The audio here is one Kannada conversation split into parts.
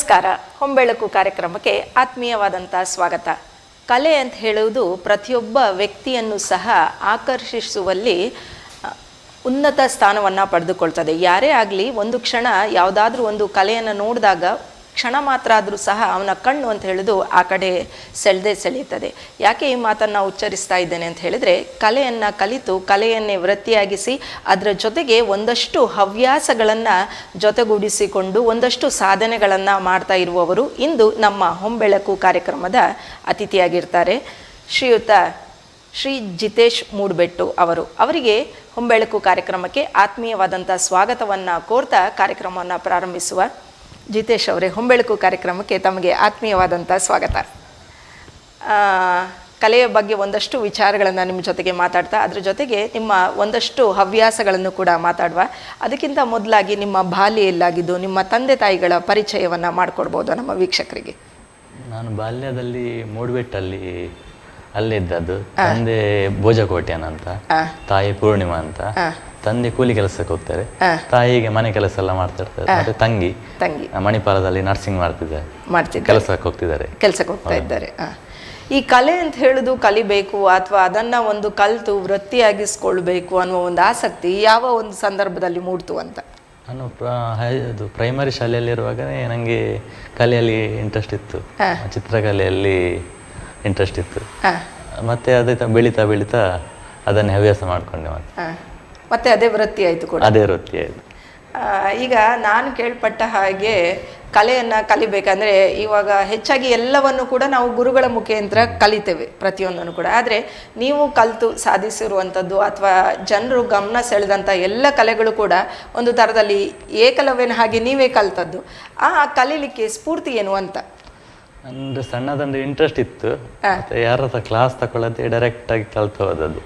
ನಮಸ್ಕಾರ. ಹೊಂಬೆಳಕು ಕಾರ್ಯಕ್ರಮಕ್ಕೆ ಆತ್ಮೀಯವಾದಂಥ ಸ್ವಾಗತ. ಕಲೆ ಅಂತ ಹೇಳುವುದು ಪ್ರತಿಯೊಬ್ಬ ವ್ಯಕ್ತಿಯನ್ನು ಸಹ ಆಕರ್ಷಿಸುವಲ್ಲಿ ಉನ್ನತ ಸ್ಥಾನವನ್ನು ಪಡೆದುಕೊಳ್ತದೆ. ಯಾರೇ ಆಗಲಿ, ಒಂದು ಕ್ಷಣ ಯಾವುದಾದ್ರೂ ಒಂದು ಕಲೆಯನ್ನು ನೋಡಿದಾಗ ಕ್ಷಣ ಮಾತ್ರ ಆದರೂ ಸಹ ಅವನ ಕಣ್ಣು ಅಂತ ಹೇಳಿದು ಆ ಕಡೆ ಸೆಳೆದೇ ಸೆಳೆಯುತ್ತದೆ. ಯಾಕೆ ಈ ಮಾತನ್ನು ಉಚ್ಚರಿಸ್ತಾ ಇದ್ದೇನೆ ಅಂತ ಹೇಳಿದರೆ, ಕಲೆಯನ್ನು ಕಲಿತು ಕಲೆಯನ್ನೇ ವೃತ್ತಿಯಾಗಿಸಿ ಅದರ ಜೊತೆಗೆ ಒಂದಷ್ಟು ಹವ್ಯಾಸಗಳನ್ನು ಜೊತೆಗೂಡಿಸಿಕೊಂಡು ಒಂದಷ್ಟು ಸಾಧನೆಗಳನ್ನು ಮಾಡ್ತಾ ಇರುವವರು ಇಂದು ನಮ್ಮ ಹೊಂಬೆಳಕು ಕಾರ್ಯಕ್ರಮದ ಅತಿಥಿಯಾಗಿರ್ತಾರೆ. ಶ್ರೀಯುತ ಶ್ರೀ ಜಿತೇಶ್ ಮೂಡ್ಬೆಟ್ಟು ಅವರು. ಅವರಿಗೆ ಹೊಂಬೆಳಕು ಕಾರ್ಯಕ್ರಮಕ್ಕೆ ಆತ್ಮೀಯವಾದಂಥ ಸ್ವಾಗತವನ್ನು ಕೋರ್ತಾ ಕಾರ್ಯಕ್ರಮವನ್ನು ಪ್ರಾರಂಭಿಸುವ ಜಿತೇಶ್ ಅವರೇ ಹೊಂಬೆಳಕು ಕಾರ್ಯಕ್ರಮಕ್ಕೆ ತಮಗೆ ಆತ್ಮೀಯವಾದಂಥ ಸ್ವಾಗತ. ಆ, ಕಲೆಯ ಬಗ್ಗೆ ಒಂದಷ್ಟು ವಿಚಾರಗಳನ್ನು ನಿಮ್ಮ ಜೊತೆಗೆ ಮಾತಾಡ್ತಾ ಅದ್ರ ಜೊತೆಗೆ ನಿಮ್ಮ ಒಂದಷ್ಟು ಹವ್ಯಾಸಗಳನ್ನು ಕೂಡ ಮಾತಾಡುವ. ಅದಕ್ಕಿಂತ ಮೊದಲಾಗಿ ನಿಮ್ಮ ಬಾಲ್ಯ ಎಲ್ಲಾಗಿದ್ದು ನಿಮ್ಮ ತಂದೆ ತಾಯಿಗಳ ಪರಿಚಯವನ್ನು ಮಾಡಿಕೊಡ್ಬೋದು ನಮ್ಮ ವೀಕ್ಷಕರಿಗೆ. ನಾನು ಬಾಲ್ಯದಲ್ಲಿ ಮೂಡ್ಬೆಟ್ಟಲ್ಲಿ ಅಲ್ಲಿದ್ದದ್ದು. ತಂದೆ ಭೋಜಕೋಟ್ಯನ್ ಅಂತ ತಾಯಿ ಪೂರ್ಣಿಮಾ ಅಂತ. ತಂದೆ ಕೂಲಿ ಕೆಲಸಕ್ಕೆ ಹೋಗ್ತಾರೆ. ತಾಯಿಗೆ ಮನೆ ಕೆಲಸ ಎಲ್ಲ ಮಾಡ್ತಾ ಇರ್ತಾರೆ. ಮತ್ತೆ ತಂಗಿ ತಂಗಿ. ಮಣಿಪಾಲದಲ್ಲಿ ನರ್ಸಿಂಗ್ ಮಾಡ್ತಿದ್ದಾರೆ. ಮಾಡ್ತಿದ್ದಾರೆ. ಕೆಲಸಕ್ಕೆ ಹೋಗ್ತಿದ್ದಾರೆ. ಕೆಲಸಕ್ಕೆ ಹೋಗ್ತಾ ಇದ್ದಾರೆ. ಈ ಕಲೆ ಅಂತ ಹೇಳುದು ಕಲಿಬೇಕು ಅಥವಾ ಅದನ್ನ ಒಂದು ಕಲಿತು ವೃತ್ತಿಯಾಗಿಸ್ಕೊಳ್ಬೇಕು ಅನ್ನುವ ಒಂದು ಆಸಕ್ತಿ ಯಾವ ಒಂದು ಸಂದರ್ಭದಲ್ಲಿ ಮೂಡ್ತು ಅಂತ? ನಾನು ಇದು ಅದು ಪ್ರೈಮರಿ ಶಾಲೆಯಲ್ಲಿರುವಾಗನೇ ನನಗೆ ಕಲೆಯಲ್ಲಿ ಇಂಟ್ರೆಸ್ಟ್ ಇತ್ತು. ಚಿತ್ರಕಲೆಯಲ್ಲಿ ಇಂಟ್ರೆಸ್ಟ್ ಇತ್ತು. ಮತ್ತೆ ಅದೇ ಬೆಳೀತಾ ಬೆಳೀತಾ ಅದನ್ನೇ ಹವ್ಯಾಸ ಮಾಡಿಕೊಂಡೆ ಮತ್ತೆ. ಮತ್ತೆ ಅದೇ ವೃತ್ತಿ ಆಯ್ತು ಕೂಡ. ಅದೇ ವೃತ್ತಿ ಆಯ್ತು. ಈಗ ನಾನು ಕೇಳ್ಪಟ್ಟ ಹಾಗೆ ಕಲೆಯನ್ನು ಕಲಿಬೇಕಂದ್ರೆ ಇವಾಗ ಹೆಚ್ಚಾಗಿ ಎಲ್ಲವನ್ನು ಕೂಡ ನಾವು ಗುರುಗಳ ಮುಖೇಂತರ ಕಲಿತೇವೆ ಪ್ರತಿಯೊಂದನ್ನು ಕೂಡ. ಆದರೆ ನೀವು ಕಲಿತು ಸಾಧಿಸಿರುವಂಥದ್ದು ಅಥವಾ ಜನರು ಗಮನ ಸೆಳೆದಂಥ ಎಲ್ಲ ಕಲೆಗಳು ಕೂಡ ಒಂದು ಥರದಲ್ಲಿ ಏಕಲವ್ಯನ ಹಾಗೆ ನೀವೇ ಕಲಿತದ್ದು. ಆ ಕಲೀಲಿಕ್ಕೆ ಸ್ಫೂರ್ತಿ ಏನು ಅಂತ? ಅಂದ್ರೆ ಸಣ್ಣದೊಂದು ಇಂಟ್ರೆಸ್ಟ್ ಇತ್ತು. ಯಾರ ಹತ್ರ ಕ್ಲಾಸ್ ತಗೊಳ್ಳದೆ ಡೈರೆಕ್ಟ್ ಆಗಿ ಕಲ್ತು ಹೋದದ್ದು.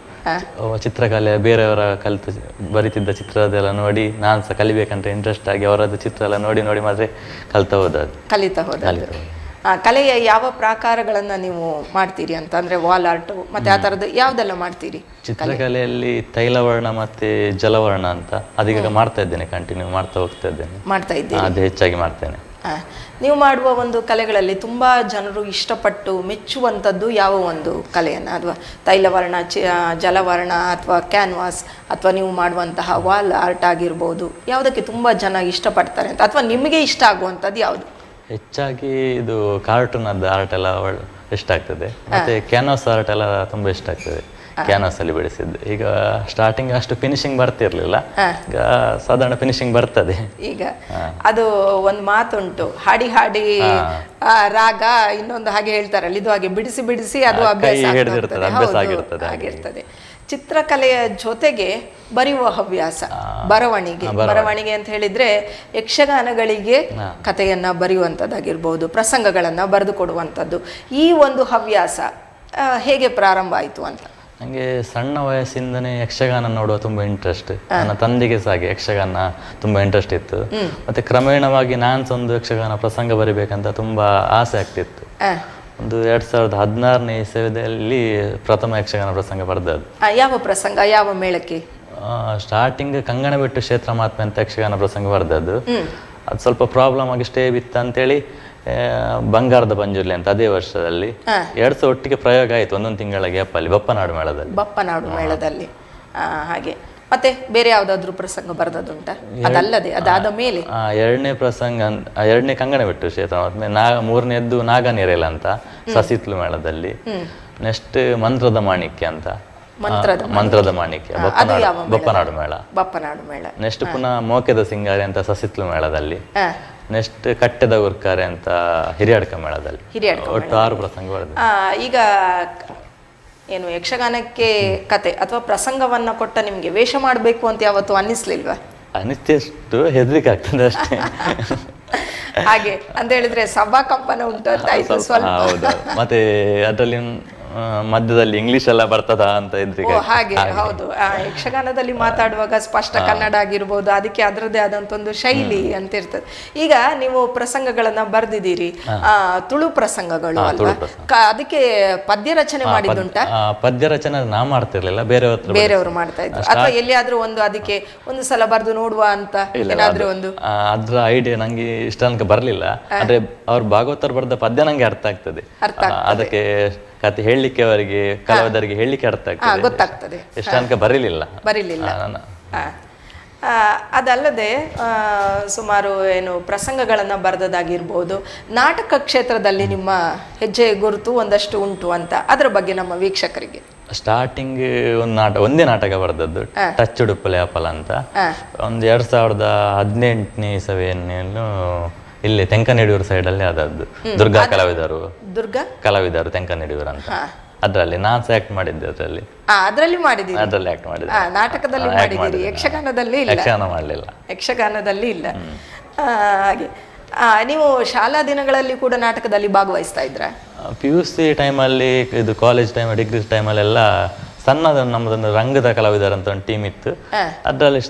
ಚಿತ್ರಕಲೆ ಬೇರೆಯವರ ಕಲಿತು ಬರಿತಿದ್ದ ಚಿತ್ರದೆಲ್ಲ ನೋಡಿ ನಾನು ಸಹ ಕಲಿಬೇಕಂತ ಇಂಟ್ರೆಸ್ಟ್ ಆಗಿ ಅವರದ್ದು ಚಿತ್ರ ಎಲ್ಲ ನೋಡಿ ನೋಡಿ ಮಾತ್ರ ಕಲಿತಾ ಹೋದದ್ದು. ಕಲಿತಾ ಆ, ಕಲೆಯ ಯಾವ ಪ್ರಾಕಾರಗಳನ್ನು ನೀವು ಮಾಡ್ತೀರಿ ಅಂತ ಅಂದರೆ ವಾಲ್ ಆರ್ಟ್ ಮತ್ತೆ ಆ ತರದ್ದು ಯಾವುದೆಲ್ಲ ಮಾಡ್ತೀರಿ ಚಿತ್ರಕಲೆಯಲ್ಲಿ ತೈಲವರ್ಣ ಮತ್ತೆ ಜಲವರ್ಣ ಅಂತ ಅದೀಗ ಮಾಡ್ತಾ ಇದ್ದೇನೆ ಕಂಟಿನ್ಯೂ ಮಾಡ್ತಾ ಹೋಗ್ತಾ ಇದ್ದೇನೆ. ಮಾಡ್ತಾ ಇದ್ದೇನೆ ಅದು ಹೆಚ್ಚಾಗಿ ಮಾಡ್ತೇನೆ. ನೀವು ಮಾಡುವ ಒಂದು ಕಲೆಗಳಲ್ಲಿ ತುಂಬ ಜನರು ಇಷ್ಟಪಟ್ಟು ಮೆಚ್ಚುವಂಥದ್ದು ಯಾವ ಒಂದು ಕಲೆಯನ್ನು? ಅಥವಾ ತೈಲವರ್ಣ ಚ ಜಲವರ್ಣ ಅಥವಾ ಕ್ಯಾನ್ವಾಸ್ ಅಥವಾ ನೀವು ಮಾಡುವಂತಹ ವಾಲ್ ಆರ್ಟ್ ಆಗಿರ್ಬೋದು ಯಾವುದಕ್ಕೆ ತುಂಬ ಜನ ಇಷ್ಟಪಡ್ತಾರೆ ಅಂತ ಅಥವಾ ನಿಮಗೆ ಇಷ್ಟ ಆಗುವಂಥದ್ದು ಯಾವುದು? ಹೆಚ್ಚಾಗಿ ಇದು ಕಾರ್ಟೂನದ್ದು ಆರ್ಟ್ ಎಲ್ಲ ಒಳ್ಳೆ ಇಷ್ಟ ಆಗ್ತದೆ. ಮತ್ತೆ ಕ್ಯಾನ್ವಾಸ್ ಆರ್ಟ್ ಎಲ್ಲ ತುಂಬಾ ಇಷ್ಟ ಆಗ್ತದೆ. ಕ್ಯಾನ್ವಾಸ್ ಅಲ್ಲಿ ಬಿಡಿಸಿದ್ದು. ಈಗ ಸ್ಟಾರ್ಟಿಂಗ್ ಅಷ್ಟು ಫಿನಿಶಿಂಗ್ ಬರ್ತಿರ್ಲಿಲ್ಲ. ಈಗ ಸಾಧಾರಣ ಫಿನಿಶಿಂಗ್ ಬರ್ತದೆ. ಈಗ ಅದು ಒಂದು ಮಾತುಂಟು. ಹಾಡಿ ಹಾಡಿ ರಾಗ ಇನ್ನೊಂದು ಹಾಗೆ ಹೇಳ್ತಾರಲ್ಲ ಇದು ಹಾಗೆ ಬಿಡಿಸಿ ಬಿಡಿಸಿ ಅದು ಅಭ್ಯಾಸ. ಆಗಿರ್ತದೆ ಚಿತ್ರಕಲೆಯ ಜೊತೆಗೆ ಬರೆಯುವ ಹವ್ಯಾಸ ಬರವಣಿಗೆ. ಬರವಣಿಗೆ. ಅಂತ ಹೇಳಿದ್ರೆ ಯಕ್ಷಗಾನಗಳಿಗೆ ಕಥೆಯನ್ನ ಬರೆಯುವಂಥದ್ದಾಗಿರ್ಬೋದು ಪ್ರಸಂಗಗಳನ್ನ ಬರೆದು ಕೊಡುವಂತದ್ದು ಈ ಒಂದು ಹವ್ಯಾಸ ಹೇಗೆ ಪ್ರಾರಂಭ ಆಯಿತು ಅಂತ? ನಂಗೆ ಸಣ್ಣ ವಯಸ್ಸಿಂದನೇ ಯಕ್ಷಗಾನ ನೋಡುವ ತುಂಬಾ ಇಂಟ್ರೆಸ್ಟ್ ನನ್ನ ತಂದೆಗೆ ಸಹ ಹಾಗೆ ಯಕ್ಷಗಾನ ತುಂಬಾ ಇಂಟ್ರೆಸ್ಟ್ ಇತ್ತು. ಮತ್ತೆ ಕ್ರಮೇಣವಾಗಿ ನಾನು ಸಹ ಒಂದು ಯಕ್ಷಗಾನ ಪ್ರಸಂಗ ಬರಿಬೇಕಂತ ತುಂಬಾ ಆಸೆ ಆಗ್ತಿತ್ತು. ಒಂದು ಎರಡ್ ಸಾವಿರದ ಹದಿನಾರನೇ ಇಸವಿದಲ್ಲಿ ಪ್ರಥಮ ಯಕ್ಷಗಾನ ಪ್ರಸಂಗ ಬರೆದದ್ದು. ಯಾವ ಪ್ರಸಂಗ ಯಾವ ಮೇಳಕ್ಕೆ? ಸ್ಟಾರ್ಟಿಂಗ್ ಕಂಗಣ ಬಿಟ್ಟು ಕ್ಷೇತ್ರ ಮಾತ್ಮೆ ಅಂತ ಯಕ್ಷಗಾನ ಪ್ರಸಂಗ ಬರೆದದ್ದು. ಅದು ಸ್ವಲ್ಪ ಪ್ರಾಬ್ಲಮ್ ಆಗಿ ಸ್ಟೇ ಬಿತ್ತು ಅಂತೇಳಿ ಬಂಗಾರದ ಬಂಜುರ್ಲಿ ಅಂತ ಅದೇ ವರ್ಷದಲ್ಲಿ ಎರಡು ಸಾವಿರ ಒಟ್ಟಿಗೆ ಪ್ರಯೋಗ ಆಯ್ತು. ಒಂದೊಂದು ತಿಂಗಳ ಗ್ಯಾಪ್ ಅಲ್ಲಿ ಬಪ್ಪನಾಡು ಮೇಳದಲ್ಲಿ. ಬಪ್ಪನಾಡು ಮೇಳದಲ್ಲಿ. ಹಾಗೆ. ಮತ್ತೆ ಬೇರೆ ಯಾವ್ದಾದ್ರು ಪ್ರಸಂಗ ಬರೆದದ್ದುಂಟ? ಅದಲ್ಲದೆ ಅದಾದ ಮೇಲೆ? ಎರಡನೇ ಪ್ರಸಂಗ ಎರಡನೇ ಕಂಗಣ ಬಿಟ್ಟು ಕ್ಷೇತ್ರ ನಾ ಮೂರನೇದ್ದು ನಾಗನೀರೆಲ ಅಂತ ಸಸಿತ್ಲು ಮೇಳದಲ್ಲಿ. ನೆಕ್ಸ್ಟ್ ಮಂತ್ರದ ಮಾಣಿಕ್ಯ ಅಂತ. ಮಂತ್ರದ ಮಾಣಿಕ್ಯ. ಬಪ್ಪನಾಡು ಮೇಳ? ಬಪ್ಪನಾಡು ಮೇಳ. ನೆಕ್ಸ್ಟ್ ಪುನಃ ಮೋಕೆದ ಸಿಂಗಾರಿ ಅಂತ ಸಸಿತ್ಲು ಮೇಳದಲ್ಲಿ. ನೆಕ್ಸ್ಟ್ ಕಟ್ಟೆದ ಗುರ್ಕಾರೆ ಅಂತ ಹಿರಿಯಡ್ಕ ಮೇಳದಲ್ಲಿ. ಹಿರಿಯಡ್ಕ ಒಟ್ಟು ಆರು ಪ್ರಸಂಗ ಆ, ಈಗ ಏನು ಯಕ್ಷಗಾನಕ್ಕೆ ಕತೆ ಅಥವಾ ಪ್ರಸಂಗವನ್ನ ಕೊಟ್ಟ ನಿಮ್ಗೆ ವೇಷ ಮಾಡಬೇಕು ಅಂತ ಯಾವತ್ತು ಅನ್ನಿಸ್ಲಿಲ್ವಾ? ಅನಿಸ್ತಿಷ್ಟು ಹೆದರಿಕೆ ಆಗ್ತದೆ ಅಷ್ಟೇ. ಹಾಗೆ ಅಂತ ಹೇಳಿದ್ರೆ ಸಭಾ ಕಂಪನ ಉಂಟು ಅಂತ ಆಯ್ತು ಸ್ವಲ್ಪ ಹೌದು. ಮತ್ತೆ ಅದರಲ್ಲಿ ಮಧ್ಯದಲ್ಲಿ ಇಂಗ್ಲಿಷ್ ಎಲ್ಲ ಬರ್ತದ ಅಂತ ಇದ್ರೆ ಓ ಹಾಗೆ ಹೌದು. ಆ, ಯಕ್ಷಗಾನದಲ್ಲಿ ಮಾತಾಡುವಾಗ ಸ್ಪಷ್ಟ ಕನ್ನಡ ಆಗಿರ್ಬೋದು ಅದಕ್ಕೆ ಅದರದೇ ಆದಂತ ಒಂದು ಶೈಲಿ ಅಂತ ಇರ್ತದೆ ಈಗ ನೀವು ಪ್ರಸಂಗಗಳನ್ನ ಬರ್ದಿದ್ದೀರಿ. ಆ, ತುಳು ಪ್ರಸಂಗಗಳು ಅಲ್ವಾ? ಕ- ಅದಕ್ಕೆ ಪದ್ಯ ರಚನೆ ಮಾಡಿದ್ದುಂಟಾ? ಆ, ಪದ್ಯ ರಚನೆ ನಾ ಮಾಡ್ತಿರ್ಲಿಲ್ಲ ಬೇರೆ. ಹತ್ರ ಬೇರೆಯವರು ಮಾಡ್ತಾ ಇದ್ರು. ಅಥವಾ ಎಲ್ಲಿಯಾದ್ರೂ ಒಂದು ಅದಕ್ಕೆ ಒಂದು ಸಲ ಬರ್ದು ನೋಡುವ ಅಂತ ಏನಾದ್ರೂ ಒಂದು? ಆ, ಅದ್ರ ಐಡಿಯಾ ನಂಗೆ ಇಷ್ಟ ತನಕ ಬರ್ಲಿಲ್ಲ. ಅಂದ್ರೆ ಅವ್ರು ಭಾಗವತರು ಬರ್ದ ಪದ್ಯ ನಂಗೆ ಅರ್ಥ ಆಗ್ತದೆ. ಆ, ಅದಕ್ಕೆ ಕತೆ ಹೇಳಲಿಕ್ಕೆ ಅವರಿಗೆ ಕಲಾವಿದರಿಗೆ ಹೇಳಲಿಕ್ಕೆ ಅರ್ಥ ಆಗ್ತದೆ. ಗೊತ್ತಾಗ್ತದೆ. ಎಷ್ಟು ತನಕ ಬರಲಿಲ್ಲ. ಬರೀಲಿಲ್ಲ. ಅದಲ್ಲದೆ ಸುಮಾರು ಏನು ಪ್ರಸಂಗಗಳನ್ನು ಬರೆದದಾಗಿರ್ಬೋದು ನಾಟಕ ಕ್ಷೇತ್ರದಲ್ಲಿ ನಿಮ್ಮ ಹೆಜ್ಜೆ ಗುರುತು ಒಂದಷ್ಟು ಉಂಟು ಅಂತ ಅದರ ಬಗ್ಗೆ ನಮ್ಮ ವೀಕ್ಷಕರಿಗೆ. ಸ್ಟಾರ್ಟಿಂಗ್ ಒಂದು ನಾಟಕ ಒಂದೇ ನಾಟಕ ಬರೆದದ್ದು ಟಚ್ ಉಡುಪಲೆ ಅಪಲ ಅಂತ. ಒಂದು ಎರಡು ಸಾವಿರದ ಹದಿನೆಂಟನೇ ಇಸವಿಯನ್ನು ಇಲ್ಲಿ ತೆಂಕನೆಡಿಯೂರು ಸೈಡ್ ಅಲ್ಲಿ ಆದದ್ದು. ದುರ್ಗಾ ಕಲಾವಿದರು. ದುರ್ಗಾ? ಕಲಾವಿದರು ತೆಂಕನೆಡಿಯೂರು ಅಂತ. ಅದರಲ್ಲಿ ನಾನ್ ಸಹ ಆಕ್ಟ್ ಮಾಡಿದ್ದೆ ಅದರಲ್ಲಿ. ಅದರಲ್ಲಿ ಮಾಡಿದ್ದೀನಿ ಅದರಲ್ಲಿ ಆಕ್ಟ್ ಮಾಡಿದ್ದೆ. ನಾಟಕದಲ್ಲಿ ಮಾಡಿದ್ದೀರಿ? ಯಕ್ಷಗಾನದಲ್ಲಿ ಇಲ್ಲ? ಯಕ್ಷಗಾನ ಮಾಡಲಿಲ್ಲ. ಯಕ್ಷಗಾನದಲ್ಲಿ ಇಲ್ಲ. ಹಾಗೆ. ನೀವು ಶಾಲಾ ದಿನಗಳಲ್ಲಿ ಕೂಡ ನಾಟಕದಲ್ಲಿ ಭಾಗವಹಿಸ್ತಾ ಇದ್ರ? ಪಿ ಯು ಸಿ ಟೈಮಲ್ಲಿ ಇದು ಕಾಲೇಜ್ ಟೈಮ್ ಡಿಗ್ರಿ ಟೈಮಲ್ಲೆಲ್ಲ ಸಣ್ಣದ ನಮ್ಮದೊಂದು ರಂಗದ ಕಲಾವಿದರ ಅಂತ ಒಂದು ಟೀಮ್ ಇತ್ತು ಅದರಲ್ಲಿ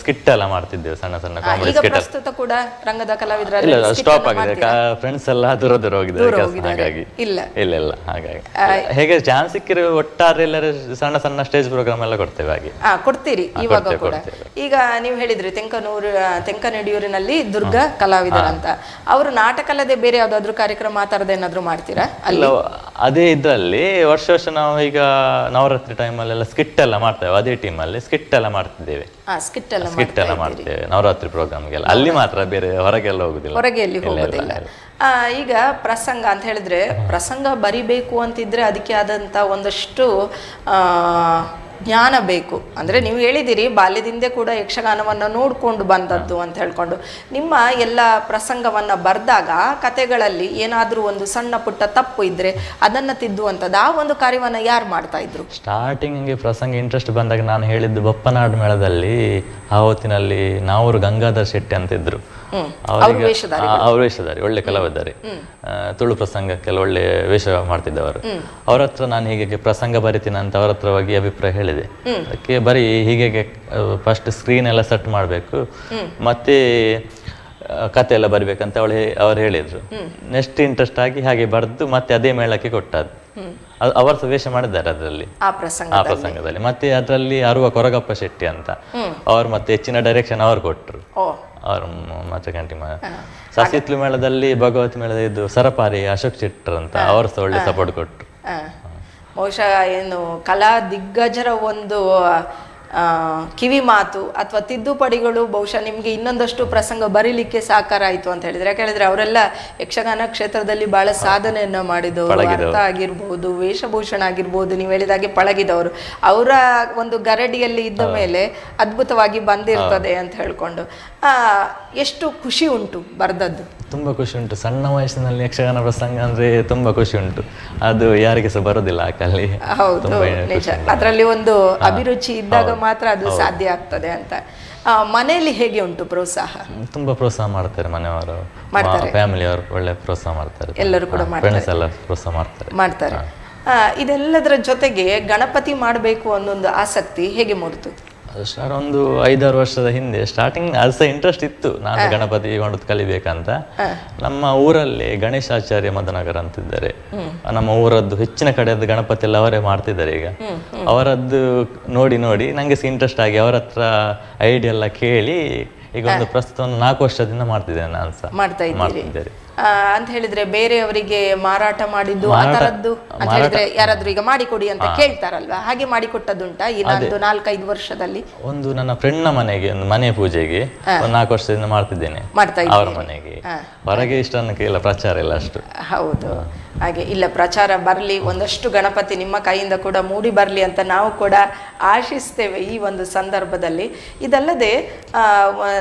ಸ್ಕಿಟ್ ಎಲ್ಲ ಮಾಡ್ತಿದ್ದೇವೆ ಸಣ್ಣ ಸಣ್ಣ ಕಾಮಿಡಿ ಈಗ ಸ್ಕಿಟ್ ಪ್ರಸ್ತುತ ಕೂಡ ರಂಗದ ಕಲಾವಿದರ ಇಲ್ಲ ಸ್ಟಾಪ್ ಆಗಿದೆ. ಫ್ರೆಂಡ್ಸ್ ಎಲ್ಲ ದೂರ ದೂರ ಹೋಗಿದ್ದಾರೆ ಕೆಲ್ಸ ಹಾಗಾಗಿ. ಇಲ್ಲ. ಇಲ್ಲ ಇಲ್ಲ ಹಾಗಾಗಿ. ಹೇಗೆ ಚಾನ್ಸ್ ಸಿಕ್ಕಿರೋ ಒಟ್ಟಾರೆ ಎಲ್ಲರೂ ಸಣ್ಣ ಸಣ್ಣ ಸ್ಟೇಜ್ ಪ್ರೋಗ್ರಾಮ್ ಎಲ್ಲ ಕೊಡ್ತೇವೆ ಹಾಗೆ. ಕೊಡ್ತೀರಿ. ಇವಾಗ ಕೂಡ. ಈಗ ನೀವು ಹೇಳಿದ್ರಿ ತೆಂಕನೂರು ತೆಂಕನಡಿಯೂರಿನಲ್ಲಿ ದುರ್ಗ ಕಲಾವಿದರ ಅಂತ. ಅವರು ನಾಟಕ ಅಲ್ಲದೆ ಬೇರೆ ಯಾವ್ದಾದ್ರು ಕಾರ್ಯಕ್ರಮ ಆ ಥರದ್ದು ಏನಾದ್ರು ಮಾಡ್ತೀರಾ? ಅಲ್ಲ? ಅದೇ ಇದ್ರಲ್ಲಿ ವರ್ಷ ವರ್ಷ ನಾವು ಈಗ ನವರಾತ್ರಿ ಟೈಮಲ್ಲೆಲ್ಲ ಸ್ಕಿಟ್ ಎಲ್ಲ ಮಾಡ್ತೇವೆ. ಅದೇ ಟೀಮಲ್ಲಿ ಸ್ಕಿಟ್ ಎಲ್ಲ ಮಾಡ್ತಿದ್ದೇವೆ. ಸ್ಕಿಟ್ ಎಲ್ಲ ಸ್ಕಿಟ್ ಎಲ್ಲ ಮಾಡ್ತೇವೆ. ನವರಾತ್ರಿ ಪ್ರೋಗ್ರಾಮ್ಗೆಲ್ಲ ಅಲ್ಲಿ ಮಾತ್ರ ಬೇರೆ ಹೊರಗೆಲ್ಲ ಹೋಗುದಿಲ್ಲ. ಹೊರಗೆ ಎಲ್ಲಿ ಹೋಗೋದಿಲ್ಲ. ಆ, ಈಗ ಪ್ರಸಂಗ ಅಂತ ಹೇಳಿದ್ರೆ ಪ್ರಸಂಗ ಬರಿಬೇಕು ಅಂತಿದ್ರೆ ಅದಕ್ಕೆ ಆದಂತ ಒಂದಷ್ಟು ಆ, ಜ್ಞಾನ ಬೇಕು. ಅಂದರೆ ನೀವು ಹೇಳಿದಿರಿ ಬಾಲ್ಯದಿಂದ ಕೂಡ ಯಕ್ಷಗಾನವನ್ನು ನೋಡಿಕೊಂಡು ಬಂದದ್ದು ಅಂತ ಹೇಳ್ಕೊಂಡು. ನಿಮ್ಮ ಎಲ್ಲ ಪ್ರಸಂಗವನ್ನು ಬರೆದಾಗ ಕತೆಗಳಲ್ಲಿ ಏನಾದರೂ ಒಂದು ಸಣ್ಣ ಪುಟ್ಟ ತಪ್ಪು ಇದ್ದರೆ ಅದನ್ನು ತಿದ್ದುವಂಥದ್ದು ಆ ಒಂದು ಕಾರ್ಯವನ್ನು ಯಾರು ಮಾಡ್ತಾ ಇದ್ರು? ಸ್ಟಾರ್ಟಿಂಗ್ಗೆ ಪ್ರಸಂಗ ಇಂಟ್ರೆಸ್ಟ್ ಬಂದಾಗ ನಾನು ಹೇಳಿದ್ದು ಬಪ್ಪನಾಡು ಮೇಳದಲ್ಲಿ ಆ ಹೊತ್ತಿನಲ್ಲಿ ನಾವರು ಗಂಗಾಧರ್ ಶೆಟ್ಟಿ ಅಂತ ಇದ್ರು. ಅವರಿಗೆ ಅವ್ರ ವೇಷಧಾರಿ ಒಳ್ಳೆ ಕಲಾವಿದ್ದಾರೆ ತುಳು ಪ್ರಸಂಗಕ್ಕೆಲ್ಲ ಒಳ್ಳೆ ವೇಷ ಮಾಡ್ತಿದ್ದವರು. ಅವ್ರ ಹತ್ರ ನಾನು ಹೀಗೆ ಪ್ರಸಂಗ ಬರಿತೀನಿ ಅಂತ ಅವರ ಹತ್ರ ಹೋಗಿ ಅಭಿಪ್ರಾಯ ಹೇಳಿದೆ. ಅದಕ್ಕೆ ಬರೀ ಹೀಗೆ ಫಸ್ಟ್ ಸ್ಕ್ರೀನ್ ಎಲ್ಲ ಸೆಟ್ ಮಾಡಬೇಕು. ಮತ್ತೆ ಕತೆ ಎಲ್ಲ ಬರಿಬೇಕಂತ ಅವಳು ಅವ್ರು ಹೇಳಿದ್ರು. ನೆಕ್ಸ್ಟ್ ಇಂಟ್ರೆಸ್ಟ್ ಆಗಿ ಹಾಗೆ ಬರೆದು ಮತ್ತೆ ಅದೇ ಮೇಳಕ್ಕೆ ಕೊಟ್ಟದ್ದು ಅವರು ವೇಷ ಮಾಡಿದ್ದಾರೆ ಅದರಲ್ಲಿ. ಆ ಪ್ರಸಂಗದಲ್ಲಿ. ಮತ್ತೆ ಅದರಲ್ಲಿ ಅರುವ ಕೊರಗಪ್ಪ ಶೆಟ್ಟಿ ಅಂತ. ಅವ್ರು ಮತ್ತೆ ಹೆಚ್ಚಿನ ಡೈರೆಕ್ಷನ್ ಅವ್ರು ಕೊಟ್ಟರು ಅವ್ರು ಮತ್ತೆ ಕಂಟಿನ್ಯೂ ಸಸಿತ್ಲು ಮೇಳದಲ್ಲಿ ಭಗವತಿ ಮೇಳದ ಇದು ಸರಪಾರಿ ಅಶೋಕ್ ಶೆಟ್ಟರ್ ಅಂತ ಅವರು ಸಹ ಒಳ್ಳೆ ಸಪೋರ್ಟ್ ಕೊಟ್ಟರು ಬಹುಶಃ ಏನು ಕಲಾ ದಿಗ್ಗಜರ ಒಂದು ಕಿವಿ ಮಾತು ಅಥವಾ ತಿದ್ದುಪಡಿಗಳು ಬಹುಶಃ ನಿಮಗೆ ಇನ್ನೊಂದಷ್ಟು ಪ್ರಸಂಗ ಬರೀಲಿಕ್ಕೆ ಸಾಕಾರ ಆಯಿತು ಅಂತ ಹೇಳಿದ್ರೆ. ಯಾಕೆ ಹೇಳಿದ್ರೆ ಅವರೆಲ್ಲ ಯಕ್ಷಗಾನ ಕ್ಷೇತ್ರದಲ್ಲಿ ಬಹಳ ಸಾಧನೆಯನ್ನ ಮಾಡಿದವರು. ಅರ್ಥ ಆಗಿರ್ಬೋದು ವೇಷಭೂಷಣ ಆಗಿರ್ಬೋದು ನೀವು ಹೇಳಿದಾಗೆ ಪಳಗಿದವರು. ಅವರ ಒಂದು ಗರಡಿಯಲ್ಲಿ ಇದ್ದ ಮೇಲೆ ಅದ್ಭುತವಾಗಿ ಬಂದಿರ್ತದೆ ಅಂತ ಹೇಳ್ಕೊಂಡು. ಎಷ್ಟು ಖುಷಿ ಉಂಟು ಬರ್ದದ್ದು? ತುಂಬಾ ಖುಷಿ ಉಂಟು. ಸಣ್ಣ ವಯಸ್ಸಿನಲ್ಲಿ ಯಕ್ಷಗಾನ ಪ್ರಸಂಗ ಅಂದ್ರೆ ತುಂಬಾ ಖುಷಿ ಉಂಟು. ಅದು ಯಾರಿಗೆ ಸಹ ಬರೋದಿಲ್ಲ ಆ ಕಲ್ಲಿ ಹೌದು ನಿಜ. ಅದರಲ್ಲಿ ಒಂದು ಅಭಿರುಚಿ ಇದ್ದಾಗ ಮಾತ್ರ ಅದು ಸಾಧ್ಯ ಆಗ್ತದೆ ಅಂತ. ಮನೆಯಲ್ಲಿ ಹೇಗೆ ಉಂಟು ಪ್ರೋತ್ಸಾಹ? ತುಂಬಾ ಪ್ರೋತ್ಸಾಹ ಮಾಡ್ತಾರೆ ಮನೆಯವರು. ಫ್ಯಾಮಿಲಿಯವರು ಒಳ್ಳೆ ಪ್ರೋತ್ಸಾಹ ಮಾಡ್ತಾರೆ. ಎಲ್ಲರೂ ಕೂಡ ಫ್ರೆಂಡ್ಸ್ ಎಲ್ಲ ಪ್ರೋತ್ಸಾಹ ಮಾಡ್ತಾರೆ. ಮಾಡ್ತಾರೆ. ಇದೆಲ್ಲದರ ಜೊತೆಗೆ ಗಣಪತಿ ಮಾಡಬೇಕು ಅನ್ನೊಂದು ಆಸಕ್ತಿ ಹೇಗೆ ಮೂಡ್ತು? ಸರ್ ಒಂದು ಐದಾರು ವರ್ಷದ ಹಿಂದೆ ಸ್ಟಾರ್ಟಿಂಗ್ ಅದು ಸಹ ಇಂಟ್ರೆಸ್ಟ್ ಇತ್ತು. ನಾನು ಗಣಪತಿ ಕೊಂಡು ಕಲಿಬೇಕಂತ. ನಮ್ಮ ಊರಲ್ಲಿ ಗಣೇಶಾಚಾರ್ಯ ಮದನಗರ ಅಂತಿದ್ದಾರೆ. ನಮ್ಮ ಊರದ್ದು ಹೆಚ್ಚಿನ ಕಡೆಯದ್ದು ಗಣಪತಿ ಎಲ್ಲ ಅವರೇ ಮಾಡ್ತಿದ್ದಾರೆ ಈಗ. ಅವರದ್ದು ನೋಡಿ ನೋಡಿ ನನಗೆ ಸಹ ಇಂಟ್ರೆಸ್ಟ್ ಆಗಿ ಅವರ ಹತ್ರ ಐಡಿಯಾ ಎಲ್ಲ ಕೇಳಿ ಈಗ ಒಂದು ಪ್ರಸ್ತುತ ಒಂದು ನಾಲ್ಕು ವರ್ಷದಿಂದ ಮಾಡ್ತಿದ್ದೇನೆ ನಾನು ಸಹ ಮಾಡ್ತಾ ಇದ್ದೇನೆ ಮಾಡ್ತಿದ್ದೇನೆ. ಅಂತ ಹೇಳಿದ್ರೆ ಬೇರೆಯವರಿಗೆ ಮಾರಾಟ ಮಾಡಿದ್ದು ಆ ತರದ್ದು ಅಂತ ಹೇಳಿದ್ರೆ ಯಾರಾದ್ರೂ ಈಗ ಮಾಡಿಕೊಡಿ ಅಂತ ಕೇಳ್ತಾರಲ್ವಾ? ಹಾಗೆ ಮಾಡಿಕೊಟ್ಟದ್ದುಂಟಾ? ಈ ನಂದು ನಾಲ್ಕೈದು ವರ್ಷದಲ್ಲಿ? ಒಂದು ನನ್ನ ಫ್ರೆಂಡ್ನ ಮನೆಗೆ ಒಂದು ಮನೆ ಪೂಜೆಗೆ ಒಂದು ನಾಲ್ಕು ವರ್ಷದಿಂದ ಮಾಡ್ತಿದ್ದೇನೆ. ಮಾಡ್ತಾ ಅವರ ಮನೆಗೆ. ಹೊರಗೆ ಇಷ್ಟ ಇಲ್ಲ ಪ್ರಚಾರ ಇಲ್ಲ ಅಷ್ಟು. ಹೌದು. ಹಾಗೆ ಇಲ್ಲ ಪ್ರಚಾರ ಬರಲಿ ಒಂದಷ್ಟು ಗಣಪತಿ ನಿಮ್ಮ ಕೈಯಿಂದ ಕೂಡ ಮೂಡಿ ಬರಲಿ ಅಂತ ನಾವು ಕೂಡ ಆಶಿಸ್ತೇವೆ ಈ ಒಂದು ಸಂದರ್ಭದಲ್ಲಿ. ಇದಲ್ಲದೆ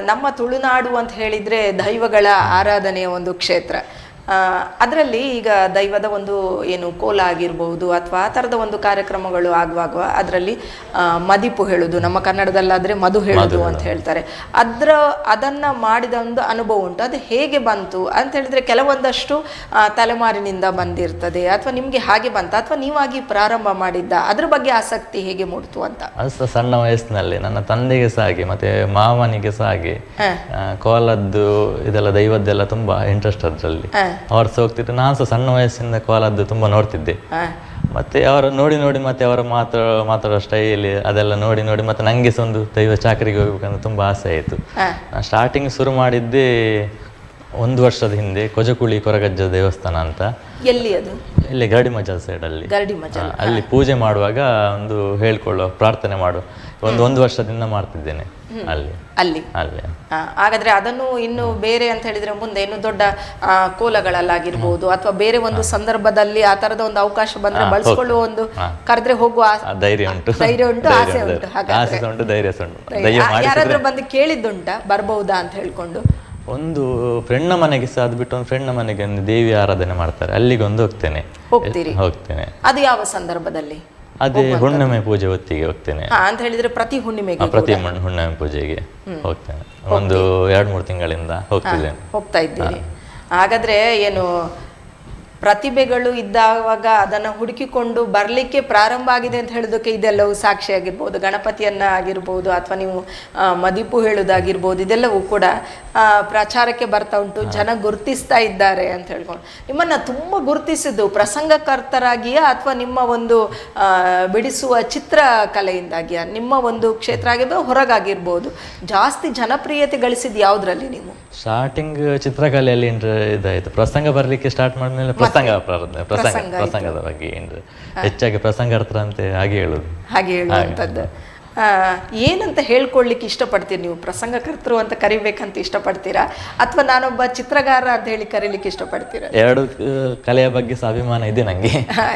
ನಮ್ಮ ತುಳುನಾಡು ಅಂತ ಹೇಳಿದ್ರೆ ದೈವಗಳ ಆರಾಧನೆಯ ಒಂದು ಕ್ಷೇತ್ರ. ಕ್ಷೇತ್ರ ಅದರಲ್ಲಿ ಈಗ ದೈವದ ಒಂದು ಏನು ಕೋಲ ಆಗಿರ್ಬೋದು ಅಥವಾ ಆ ಥರದ ಒಂದು ಕಾರ್ಯಕ್ರಮಗಳು ಆಗುವಾಗ ಅದರಲ್ಲಿ ಮದಿಪು ಹೇಳುದು ನಮ್ಮ ಕನ್ನಡದಲ್ಲಾದರೆ ಮಧು ಹೇಳುದು ಅಂತ ಹೇಳ್ತಾರೆ. ಅದರ ಅದನ್ನು ಮಾಡಿದ ಒಂದು ಅನುಭವ ಉಂಟು. ಅದು ಹೇಗೆ ಬಂತು ಅಂತ ಹೇಳಿದ್ರೆ ಕೆಲವೊಂದಷ್ಟು ತಲೆಮಾರಿನಿಂದ ಬಂದಿರ್ತದೆ ಅಥವಾ ನಿಮಗೆ ಹಾಗೆ ಬಂತ ಅಥವಾ ನೀವಾಗಿ ಪ್ರಾರಂಭ ಮಾಡಿದ್ದ ಅದ್ರ ಬಗ್ಗೆ ಆಸಕ್ತಿ ಹೇಗೆ ಮೂಡ್ತು ಅಂತ? ಅದು ಸಣ್ಣ ವಯಸ್ಸಿನಲ್ಲಿ ನನ್ನ ತಂದೆಗೆ ಸಹ ಹಾಗೆ ಮತ್ತೆ ಮಾವನಿಗೆ ಸಹ ಹಾಗೆ ಕೋಲದ್ದು ಇದೆಲ್ಲ ದೈವದ್ದೆಲ್ಲ ತುಂಬಾ ಇಂಟ್ರೆಸ್ಟ್ ಅದ್ರಲ್ಲಿ. ಅವ್ರು ಹೋಗ್ತಿದ್ರು. ನಾನು ಸಹ ಸಣ್ಣ ವಯಸ್ಸಿಂದ ಕೋಲದ್ದು ತುಂಬಾ ನೋಡ್ತಿದ್ದೆ. ಮತ್ತೆ ಅವರು ನೋಡಿ ನೋಡಿ ಮತ್ತೆ ಅವರ ಮಾತು ಮಾತಾಡೋ ಸ್ಟೈಲ್ ಅದೆಲ್ಲ ನೋಡಿ ನೋಡಿ ಮತ್ತೆ ನಂಗೆ ಸಹ ಒಂದು ದೈವ ಚಾಕರಿಗೆ ಹೋಗ್ಬೇಕಂತ ತುಂಬಾ ಆಸೆ ಆಯಿತು. ಸ್ಟಾರ್ಟಿಂಗ್ ಶುರು ಮಾಡಿದ್ದೆ ಒಂದು ವರ್ಷದ ಹಿಂದೆ ಕೊಜಕುಳಿ ಕೊರಗಜ್ಜ ದೇವಸ್ಥಾನ ಅಂತ. ಎಲ್ಲಿ ಅದು? ಇಲ್ಲಿ ಗರಡಿ ಮಜಲ್ ಸೈಡಲ್ಲಿ ಅಲ್ಲಿ. ಪೂಜೆ ಮಾಡುವಾಗ ಒಂದು ಹೇಳ್ಕೊಳ್ಳೋ ಪ್ರಾರ್ಥನೆ ಮಾಡುವ. ಒಂದು ಒಂದು ವರ್ಷದಿಂದ ಮಾಡ್ತಿದ್ದೇನೆ. ಅಲ್ಲಿ. ಅಲ್ಲಿ. ಹಾಗಾದ್ರೆ ಅದನ್ನು ಇನ್ನು ಬೇರೆ ಅಂತ ಹೇಳಿದ್ರೆ ಮುಂದೆ ಇನ್ನು ದೊಡ್ಡ ಕೋಲಗಳಲ್ಲಾಗಿರ್ಬೋದು ಅಥವಾ ಬೇರೆ ಒಂದು ಸಂದರ್ಭದಲ್ಲಿ ಆ ತರದ ಒಂದು ಅವಕಾಶ ಬಂದ್ರೆ ಬಳಸ್ಕೊಳ್ಳುವ ಒಂದು ಕರೆದ್ರೆ ಹೋಗುವ ಧೈರ್ಯ ಉಂಟು. ಧೈರ್ಯ ಉಂಟು ಆಸೆ ಉಂಟು. ಆಸೆ ಉಂಟು ಧೈರ್ಯ ಉಂಟು. ಯಾರಾದ್ರೂ ಬಂದು ಕೇಳಿದ್ದುಂಟಾ? ಬರ್ಬಹುದಾ ಅಂತ ಹೇಳ್ಕೊಂಡು. ಒಂದು ಫ್ರೆಂಡ್ನ ಮನೆಗೆ ಸಹ ಅದು ಬಿಟ್ಟು ಒಂದು ಫ್ರೆಂಡ್ನ ಮನೆಗೆ ಒಂದು ದೇವಿ ಆರಾಧನೆ ಮಾಡ್ತಾರೆ. ಅಲ್ಲಿಗೆ ಒಂದು ಹೋಗ್ತೇನೆ. ಹೋಗ್ತೀರಿ. ಹೋಗ್ತೇನೆ. ಅದು ಯಾವ ಸಂದರ್ಭದಲ್ಲಿ? ಅದೇ ಹುಣ್ಣಿಮೆ ಪೂಜೆ ಹೊತ್ತಿಗೆ ಹೋಗ್ತೇನೆ. ಅಂತ ಹೇಳಿದ್ರೆ ಪ್ರತಿ ಹುಣ್ಣಿಮೆಗೆ ಪ್ರತಿ ಹುಣ್ಣಿಮೆ ಪೂಜೆಗೆ ಹೋಗ್ತೇನೆ. ಒಂದು ಎರಡು ಮೂರು ತಿಂಗಳಿಂದ ಹೋಗ್ತಿದ್ದೇನೆ. ಹೋಗ್ತಾ ಇದ್ದೀನಿ ಹಾಗಾದ್ರೆ ಏನು ಪ್ರತಿಭೆಗಳು ಇದ್ದಾವಾಗ ಅದನ್ನು ಹುಡುಕಿಕೊಂಡು ಬರಲಿಕ್ಕೆ ಪ್ರಾರಂಭ ಆಗಿದೆ ಅಂತ ಹೇಳೋದಕ್ಕೆ ಇದೆಲ್ಲವೂ ಸಾಕ್ಷಿ ಆಗಿರ್ಬೋದು. ಗಣಪತಿಯನ್ನ ಆಗಿರ್ಬೋದು ಅಥವಾ ನೀವು ಮದಿಪು ಹೇಳೋದಾಗಿರ್ಬೋದು ಇದೆಲ್ಲವೂ ಕೂಡ ಪ್ರಚಾರಕ್ಕೆ ಬರ್ತಾ ಉಂಟು. ಜನ ಗುರುತಿಸ್ತಾ ಇದ್ದಾರೆ ಅಂತ ಹೇಳ್ಕೊಂಡು. ನಿಮ್ಮನ್ನ ತುಂಬ ಗುರುತಿಸಿದ್ದು ಪ್ರಸಂಗಕರ್ತರಾಗಿಯಾ ಅಥವಾ ನಿಮ್ಮ ಒಂದು ಆ, ಬಿಡಿಸುವ ಚಿತ್ರಕಲೆಯಿಂದಾಗಿಯಾ ನಿಮ್ಮ ಒಂದು ಕ್ಷೇತ್ರ ಆಗಿರ್ಬೋದು ಹೊರಗಾಗಿರ್ಬೋದು. ಜಾಸ್ತಿ ಜನಪ್ರಿಯತೆ ಗಳಿಸಿದ್ದು ಯಾವುದ್ರಲ್ಲಿ ನೀವು? ಸ್ಟಾರ್ಟಿಂಗ್ ಚಿತ್ರಕಲೆಯಲ್ಲಿ ಇದಾಯ್ತು. ಪ್ರಸಂಗ ಬರ್ಲಿಕ್ಕೆ ಸ್ಟಾರ್ಟ್ ಮಾಡಿದ್ಮೇಲೆ ಪ್ರಸಂಗ ಪ್ರಸಂಗ. ಪ್ರಸಂಗದ ಬಗ್ಗೆ ಇಂಟ್ರ ಹೆಚ್ಚಾಗಿ ಪ್ರಸಂಗಾರ್ಥರಂತೆ ಹಾಗೆ ಹೇಳುದು. ಹಾಗೆ ಹೇಳುವಂಥದ್ದು. ಆ, ಏನಂತ ಹೇಳ್ಕೊಳ್ಲಿಕ್ಕೆ ಇಷ್ಟಪಡ್ತೀರಿ ನೀವು? ಪ್ರಸಂಗಕರ್ತರು ಅಂತ ಕರಿಬೇಕಂತ ಇಷ್ಟಪಡ್ತೀರಾ? ಅಥವಾ ನಾನೊಬ್ಬ ಚಿತ್ರಗಾರ ಅಂತ ಹೇಳಿ ಕರೀಲಿಕ್ಕೆ ಇಷ್ಟಪಡ್ತೀರಾ? ಎರಡು ಕಲೆಯ ಬಗ್ಗೆ ಸ್ವಾಭಿಮಾನ ಅಭಿಮಾನ ಇದೆ ನಂಗೆ.